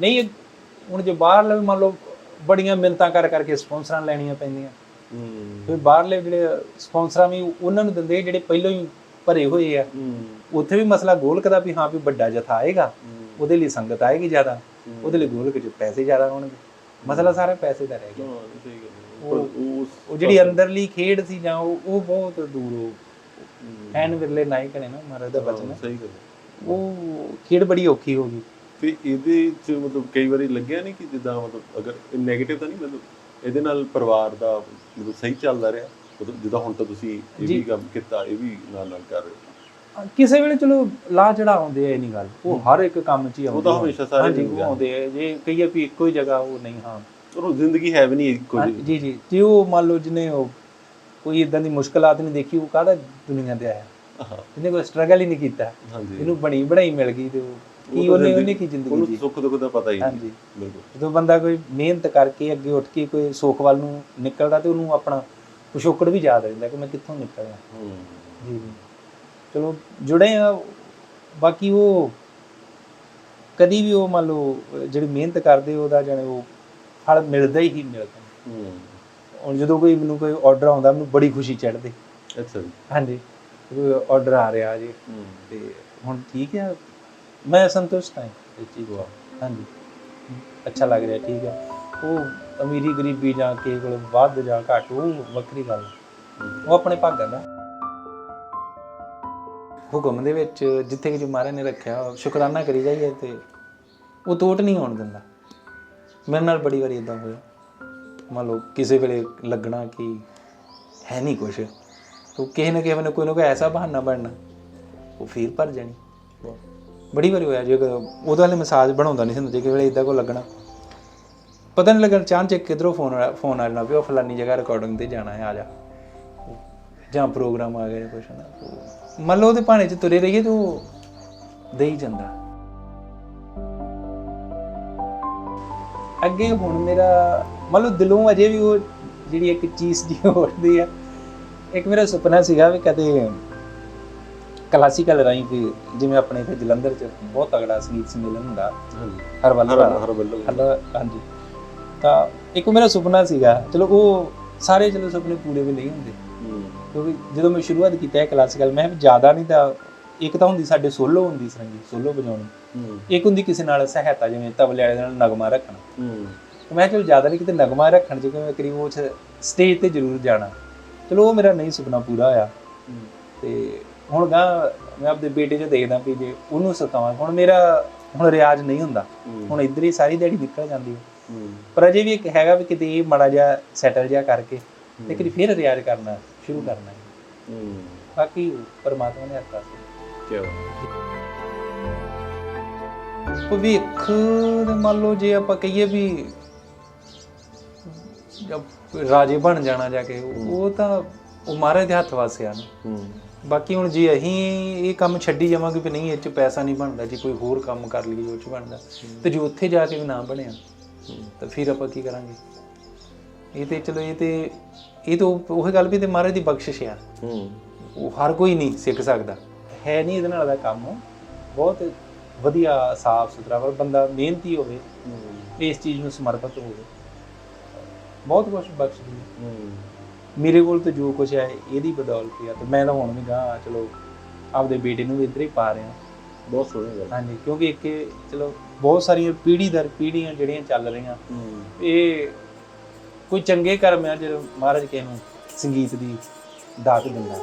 ਨਹੀਂ ਇਹ ਹੁਣ ਜੇ ਬਾਹਰਲੇ ਮੰਨ ਲਓ ਬੜੀਆਂ ਮਿੰਤਾਂ ਕਰ ਕਰਕੇ ਸਪਾਂਸਰਾਂ ਲੈਣੀਆਂ ਪੈਂਦੀਆਂ। ਫਿਰ ਬਾਹਰਲੇ ਜਿਹੜੇ ਸਪਾਂਸਰਾਂ ਵੀ ਉਹਨਾਂ ਨੂੰ ਦਿੰਦੇ ਜਿਹੜੇ ਪਹਿਲਾਂ ਹੀ ਭਰੇ ਹੋਏ ਆ। ਉੱਥੇ ਵੀ ਮਸਲਾ ਗੋਲਕ ਦਾ ਵੀ ਹਾਂ ਵੀ ਵੱਡਾ ਜਥਾ ਆਏਗਾ ਉਹਦੇ ਲਈ ਸੰਗਤ ਆਏਗੀ ਜ਼ਿਆਦਾ। ਉਹਦੇ ਲਈ ਗੋਲਕ 'ਚ ਪੈਸੇ ਜ਼ਿਆਦਾ ਹੋਣਗੇ। ਮਸਲਾ ਸਾਰਾ ਪੈਸੇ ਦਾ ਰਹਿ ਗਿਆ। ਉਹ- ਜਿਹੜੀ ਅੰਦਰਲੀ ਖੇਡ ਸੀ ਜਾਂ ਉਹ ਉਹ ਬਹੁਤ ਦੂਰ ਹੂੰ। ਐਨ ਵਿਰਲੇ ਨਾਈ ਕਰੇ ਨਾ ਮਹਾਰਾਜ ਦਾ ਬਚਨ। ਹਾਂ, ਸਹੀ ਗੱਲ। ਉਹ ਖੇਡ ਬੜੀ ਔਖੀ ਹੋ ਗਈ। ਤੇ ਇਹਦੇ ਚ ਮਤਲਬ ਕਈ ਵਾਰੀ ਲੱਗਿਆ ਨਹੀਂ ਕਿ ਜਿੱਦਾਂ ਮਤਲਬ ਅਗਰ ਨੈਗੇਟਿਵ ਤਾਂ ਨਹੀਂ ਮਤਲਬ ਇਹਦੇ ਨਾਲ ਪਰਿਵਾਰ ਦਾ ਮਤਲਬ ਸਹੀ ਚੱਲਦਾ ਰਿਹਾ? ਮਤਲਬ ਜਿੱਦਾਂ ਹੁਣ ਤਾਂ ਤੁਸੀਂ ਇਹ। ਵੀ ਕੰਮ ਕੀਤਾ ਇਹ ਵੀ ਨਾਲ ਨਾਲ ਕਰ ਰਹੇ ਹੋ। ਕਿਸੇ ਵੇਲੇ ਚਲੋ ਲਾ ਚੜਾ ਆਉਂਦੇ ਆ ਇਹ ਨਹੀਂ ਗੱਲ। ਉਹ ਹਰ ਇੱਕ ਕੰਮ 'ਚ ਹੀ ਆਉਂਦੇ ਉਹ ਤਾਂ। ਹਮੇਸ਼ਾ ਸਾਰੇ ਹਾਂਜੀ ਉਹ। ਆਉਂਦੇ ਆ। ਜੇ ਕਹੀਏ ਵੀ ਇੱਕੋ ਹੀ ਜਗ੍ਹਾ ਉਹ ਨਹੀਂ ਹਾਂ। ਉਹ ਜ਼ਿੰਦਗੀ ਹੈ ਵੀ ਨਹੀਂ ਇੱਕੋ ਜੀ ਜੀ। ਜੇ ਉਹ ਮੰਨ ਲਓ ਜਿਹਨੇ ਉਹ ਕੋਈ ਇਦਾਂ ਦੀ ਮੁਸ਼ਕਲਾਤ ਨਹੀਂ ਦੇਖੀ ਉਹ ਕਾਹਦਾ ਦੁਨੀਆ ਤੇ ਆਇਆ? ਹਾਂ, ਜਿਹਨੇ ਕੋਈ ਸਟਰਗਲ ਹੀ ਨਹੀਂ ਕੀਤਾ। ਇਹਨੂੰ ਬਣੀ ਬਣਾਈ ਮਿਲ ਗਈ ਤੇ ਉਹ ਕੀ ਉਹਨੇ ਉਹਨੇ ਕੀ ਜ਼ਿੰਦਗੀ ਉਹਨੂੰ ਜੀ? ਸੁੱਖ ਦੁੱਖ ਦਾ ਪਤਾ ਹੀ ਨਹੀਂ। ਹਾਂਜੀ। ਬਿਲਕੁਲ। ਜਦੋਂ ਬੰਦਾ ਕੋਈ ਮਿਹਨਤ ਕਰਕੇ ਅੱਗੇ ਉੱਠ ਕੇ ਕੋਈ ਸੁੱਖ ਵੱਲ ਨੂੰ ਨਿਕਲਦਾ ਤੇ ਉਹਨੂੰ ਆਪਣਾ ਪਿਛੋਕੜ ਵੀ ਯਾਦ ਰਹਿੰਦਾ ਕਿ ਮੈਂ ਕਿੱਥੋਂ ਨਿਕਲਿਆ। ਹੂੰ। ਜੀ ਚਲੋ ਜੁੜੇ ਆ ਬਾਕੀ ਉਹ ਕਦੀ ਵੀ ਉਹ ਮੰਨ ਲਓ ਜਿਹੜੀ ਮਿਹਨਤ ਕਰਦੇ ਉਹਦਾ ਜਾਣੇ ਉਹ ਫਲ ਮਿਲਦਾ ਹੀ ਮਿਲਦਾ। ਹੂੰ। ਹੁਣ ਜਦੋਂ ਕੋਈ ਮੈਨੂੰ ਕੋਈ ਆਰਡਰ ਆਉਂਦਾ ਮੈਨੂੰ ਬੜੀ ਖੁਸ਼ੀ ਚੜ੍ਹਦੀ। ਅੱਛਾ ਜੀ। ਹਾਂਜੀ। ਕੋਈ ਆਰਡਰ ਆ ਰਿਹਾ ਜੀ। ਤੇ ਹੁਣ ਠੀਕ ਹੈ ਮੈਂ ਸੰਤੁਸ਼ਟ ਹਾਂ ਇਸ ਚੀਜ਼ ਤੋਂ ਹਾਂਜੀ। ਅੱਛਾ ਲੱਗ ਰਿਹਾ ਠੀਕ ਹੈ ਉਹ ਅਮੀਰੀ ਗਰੀਬੀ ਜਾਂ ਕਿਸੇ ਕੋਲ ਵੱਧ ਜਾਂ ਘੱਟ ਉਹ ਵੱਖਰੀ ਗੱਲ। ਉਹ ਆਪਣੇ ਭਾਗਾਂ ਦਾ ਹੁਕਮ ਦੇ ਵਿੱਚ ਜਿੱਥੇ ਕਿ ਜੋ ਮਹਾਰਾਜ ਨੇ ਰੱਖਿਆ ਸ਼ੁਕਰਾਨਾ ਕਰੀ ਜਾਈਏ ਤੇ ਉਹ ਟੋਟ ਨਹੀਂ ਹੋਣ ਦਿੰਦਾ। ਮੇਰੇ ਨਾਲ ਬੜੀ ਵਾਰੀ ਇਦਾਂ ਹੋਇਆ। ਮੰਨ ਲਓ ਕਿਸੇ ਵੇਲੇ ਲੱਗਣਾ ਕਿ ਹੈ ਨਹੀਂ ਕੁਛ, ਤੋ ਕਿਸੇ ਨਾ ਕਿਸੇ ਨੇ ਕੋਈ ਨਾ ਕੋਈ ਐਸਾ ਬਹਾਨਾ ਬਣਨਾ, ਉਹ ਫੇਰ ਭਰ ਜਾਣੀ। ਬੜੀ ਵਾਰੀ ਹੋਇਆ ਜੇ ਉਹਦੇ ਵਾਲੇ ਮਸਾਜ ਬਣਾਉਂਦਾ ਨਹੀਂ ਸੀ ਜੇ ਕਿਸੇ ਵੇਲੇ ਇਦਾਂ ਕੋ ਲੱਗਣਾ। ਪਤਾ ਨਹੀਂ ਲੱਗਣ ਚਾਂਚ ਕਿਧਰੋਂ ਫੋਨ ਫੋਨ ਆ ਜਾਣਾ ਵੀ ਉਹ ਫਲਾਨੀ ਜਗ੍ਹਾ ਰਿਕਾਰਡਿੰਗ ਤੇ ਜਾਣਾ ਹੈ, ਆ ਜਾ। ਜਾਂ ਪ੍ਰੋਗਰਾਮ ਆ ਗਿਆ ਕੁਛ ਨਾ ਮੰਨ ਲਓ ਉਹਦੇ ਭਾਣੇ 'ਚ ਤੁਰੇ ਰਹੀਏ ਤੇ ਉਹ ਦੇਈ ਜਾਂਦਾ। ਅੱਗੇ ਹੁਣ ਮੇਰਾ ਮੰਨ ਲਓ ਦਿਲੋਂ ਅਜੇ ਵੀ ਉਹ ਜਿਹੜੀ ਇੱਕ ਚੀਜ਼ ਜੀ ਉੱਠਦੀ ਆ। ਇੱਕ ਮੇਰਾ ਸੁਪਨਾ ਸੀਗਾ ਵੀ ਕਦੇ ਕਲਾਸੀਕਲ ਰਾਈ ਵੀ ਜਿਵੇਂ ਆਪਣੇ ਇੱਥੇ ਜਲੰਧਰ 'ਚ ਬਹੁਤ ਤਗੜਾ ਸੰਗੀਤ ਸੰਮੇਲਨ ਹੁੰਦਾ ਹਾਂਜੀ। ਹਰ ਵੱਲ। ਹਰ ਹਲੋ ਹਾਂਜੀ। ਤਾਂ ਇੱਕ ਮੇਰਾ ਸੁਪਨਾ ਸੀਗਾ ਚਲੋ ਉਹ ਸਾਰੇ ਚਲੋ ਸੁਪਨੇ ਪੂਰੇ ਵੀ ਨਹੀਂ ਹੁੰਦੇ। ਕਿਉਂਕਿ ਜਦੋਂ ਮੈਂ ਸ਼ੁਰੂਆਤ ਕੀਤਾ ਹੈ ਕਲਾਸੀਕਲ ਮੈਂ ਜ਼ਿਆਦਾ ਨਹੀਂ ਤਾਂ ਇੱਕ ਤਾਂ ਹੁੰਦੀ ਸਾਡੇ ਸੋਲੋ ਹੁੰਦੀ ਸੰਗੀਤ ਸੋਲੋ ਵਜਾਉਣੀ। ਇੱਕ ਹੁੰਦੀ ਕਿਸੇ ਨਾਲ ਸਹਾਇਤਾ ਜਿਵੇਂ ਤਬਲੇ ਵਾਲੇ ਨਾਲ ਨਗਮਾ ਰੱਖਣਾ। ਤੇ ਮੈਂ ਚਲੋ ਜ਼ਿਆਦਾ ਨਹੀਂ ਕਿਤੇ ਨਗਮਾ ਰੱਖਣ ਚ ਮੈਂ ਕਰੀਬ ਉਹ ਸਟੇਜ ਤੇ ਜ਼ਰੂਰ ਜਾਣਾ। ਚਲੋ ਉਹ ਮੇਰਾ ਨਹੀਂ ਸੁਪਨਾ ਪੂਰਾ ਹੋਇਆ। ਤੇ ਹੁਣ ਗਾ ਮੈਂ ਆਪਣੇ ਬੇਟੇ 'ਚ ਦੇਖਦਾ ਵੀ ਜੇ ਉਹਨੂੰ ਸਤਾਵਾਂ ਹੁਣ ਮੇਰਾ ਹੁਣ ਰਿਆਜ਼ ਨਹੀਂ ਹੁੰਦਾ। ਹੁਣ ਇੱਧਰ ਹੀ ਸਾਰੀ ਦਿਹਾੜੀ ਨਿਕਲ ਜਾਂਦੀ ਹੈ। ਪਰ ਅਜੇ ਵੀ ਇੱਕ ਹੈਗਾ ਵੀ ਕਿਤੇ ਇਹ ਮਾੜਾ ਜਿਹਾ ਸੈਟਲ ਜਿਹਾ ਕਰਕੇ ਤੇ ਕਰੀ ਫਿਰ ਰਿਆਜ਼ ਕਰਨਾ ਸ਼ੁਰੂ ਕਰਨਾ ਹੈ। ਬਾਕੀ ਪਰਮਾਤਮਾ ਨੇ ਹੱਥ ਰੱਖਿਆ। ਕੀ ਭਵਿੱਖ ਦੇ ਮੰਨ ਲਓ ਜੇ ਆਪਾਂ ਕਹੀਏ ਵੀ ਰਾਜੇ ਬਣ ਜਾਣਾ ਜਾ ਕੇ ਉਹ ਤਾਂ ਉਹ ਮਹਾਰਾਜ ਦੇ ਹੱਥ ਵਾਸਿਆ ਨਾ। ਬਾਕੀ ਹੁਣ ਜੇ ਅਸੀਂ ਇਹ ਕੰਮ ਛੱਡੀ ਜਾਵਾਂਗੇ ਵੀ ਨਹੀਂ ਇਹ ਚ ਪੈਸਾ ਨਹੀਂ ਬਣਦਾ ਜੀ ਕੋਈ ਹੋਰ ਕੰਮ ਕਰ ਲਈਏ ਉਹ ਚ ਬਣਦਾ। ਤੇ ਜੇ ਉੱਥੇ ਜਾ ਕੇ ਵੀ ਨਾ ਬਣਿਆ ਤਾਂ ਫਿਰ ਆਪਾਂ ਕੀ ਕਰਾਂਗੇ? ਇਹ ਤੇ ਚਲੋ ਇਹ ਤੇ ਇਹ ਤਾਂ ਉਹ ਗੱਲ ਵੀ ਤੇ ਮਹਾਰਾਜ ਦੀ ਬਖਸ਼ਿਸ਼ ਆ। ਹੂੰ। ਉਹ ਹਰ ਕੋਈ ਨਹੀਂ ਸਿੱਖ ਸਕਦਾ। ਹੈ ਨਹੀਂ ਇਹਦੇ ਨਾਲ ਦਾ ਕੰਮ। ਬਹੁਤ ਵਧੀਆ ਸਾਫ਼ ਸੁਥਰਾ ਪਰ ਬੰਦਾ ਮਿਹਨਤੀ ਹੋਵੇ ਇਸ ਚੀਜ਼ ਨੂੰ ਸਮਰਪਿਤ ਹੋਵੇ। ਬਹੁਤ ਕੁਝ ਬਖਸ਼ਦੀ ਹੈ। ਹੂੰ। ਮੇਰੇ ਕੋਲ ਤਾਂ ਜੋ ਕੁਝ ਹੈ ਇਹਦੀ ਬਦੌਲਤ ਹੀ ਆ। ਤੇ ਮੈਂ ਤਾਂ ਹੁਣ ਵੀ ਗਾ ਚਲੋ ਆਪਦੇ ਬੇਟੇ ਨੂੰ ਵੀ ਇੱਧਰ ਹੀ ਪਾ ਰਿਹਾ। ਬਹੁਤ ਸੋਹਣੀ ਗੱਲ ਹਾਂਜੀ ਕਿਉਂਕਿ ਇੱਕ ਇਹ ਚਲੋ ਬਹੁਤ ਸਾਰੀਆਂ ਪੀੜ੍ਹੀ ਦਰ ਪੀੜ੍ਹੀਆਂ ਜਿਹੜੀਆਂ ਚੱਲ ਰਹੀਆਂ। ਇਹ ਕੋਈ ਚੰਗੇ ਕਰਮ ਆ ਜਦੋਂ ਮਹਾਰਾਜ ਕਿਸੇ ਨੂੰ ਸੰਗੀਤ ਦੀ ਦਾਤ ਦਿੰਦਾ।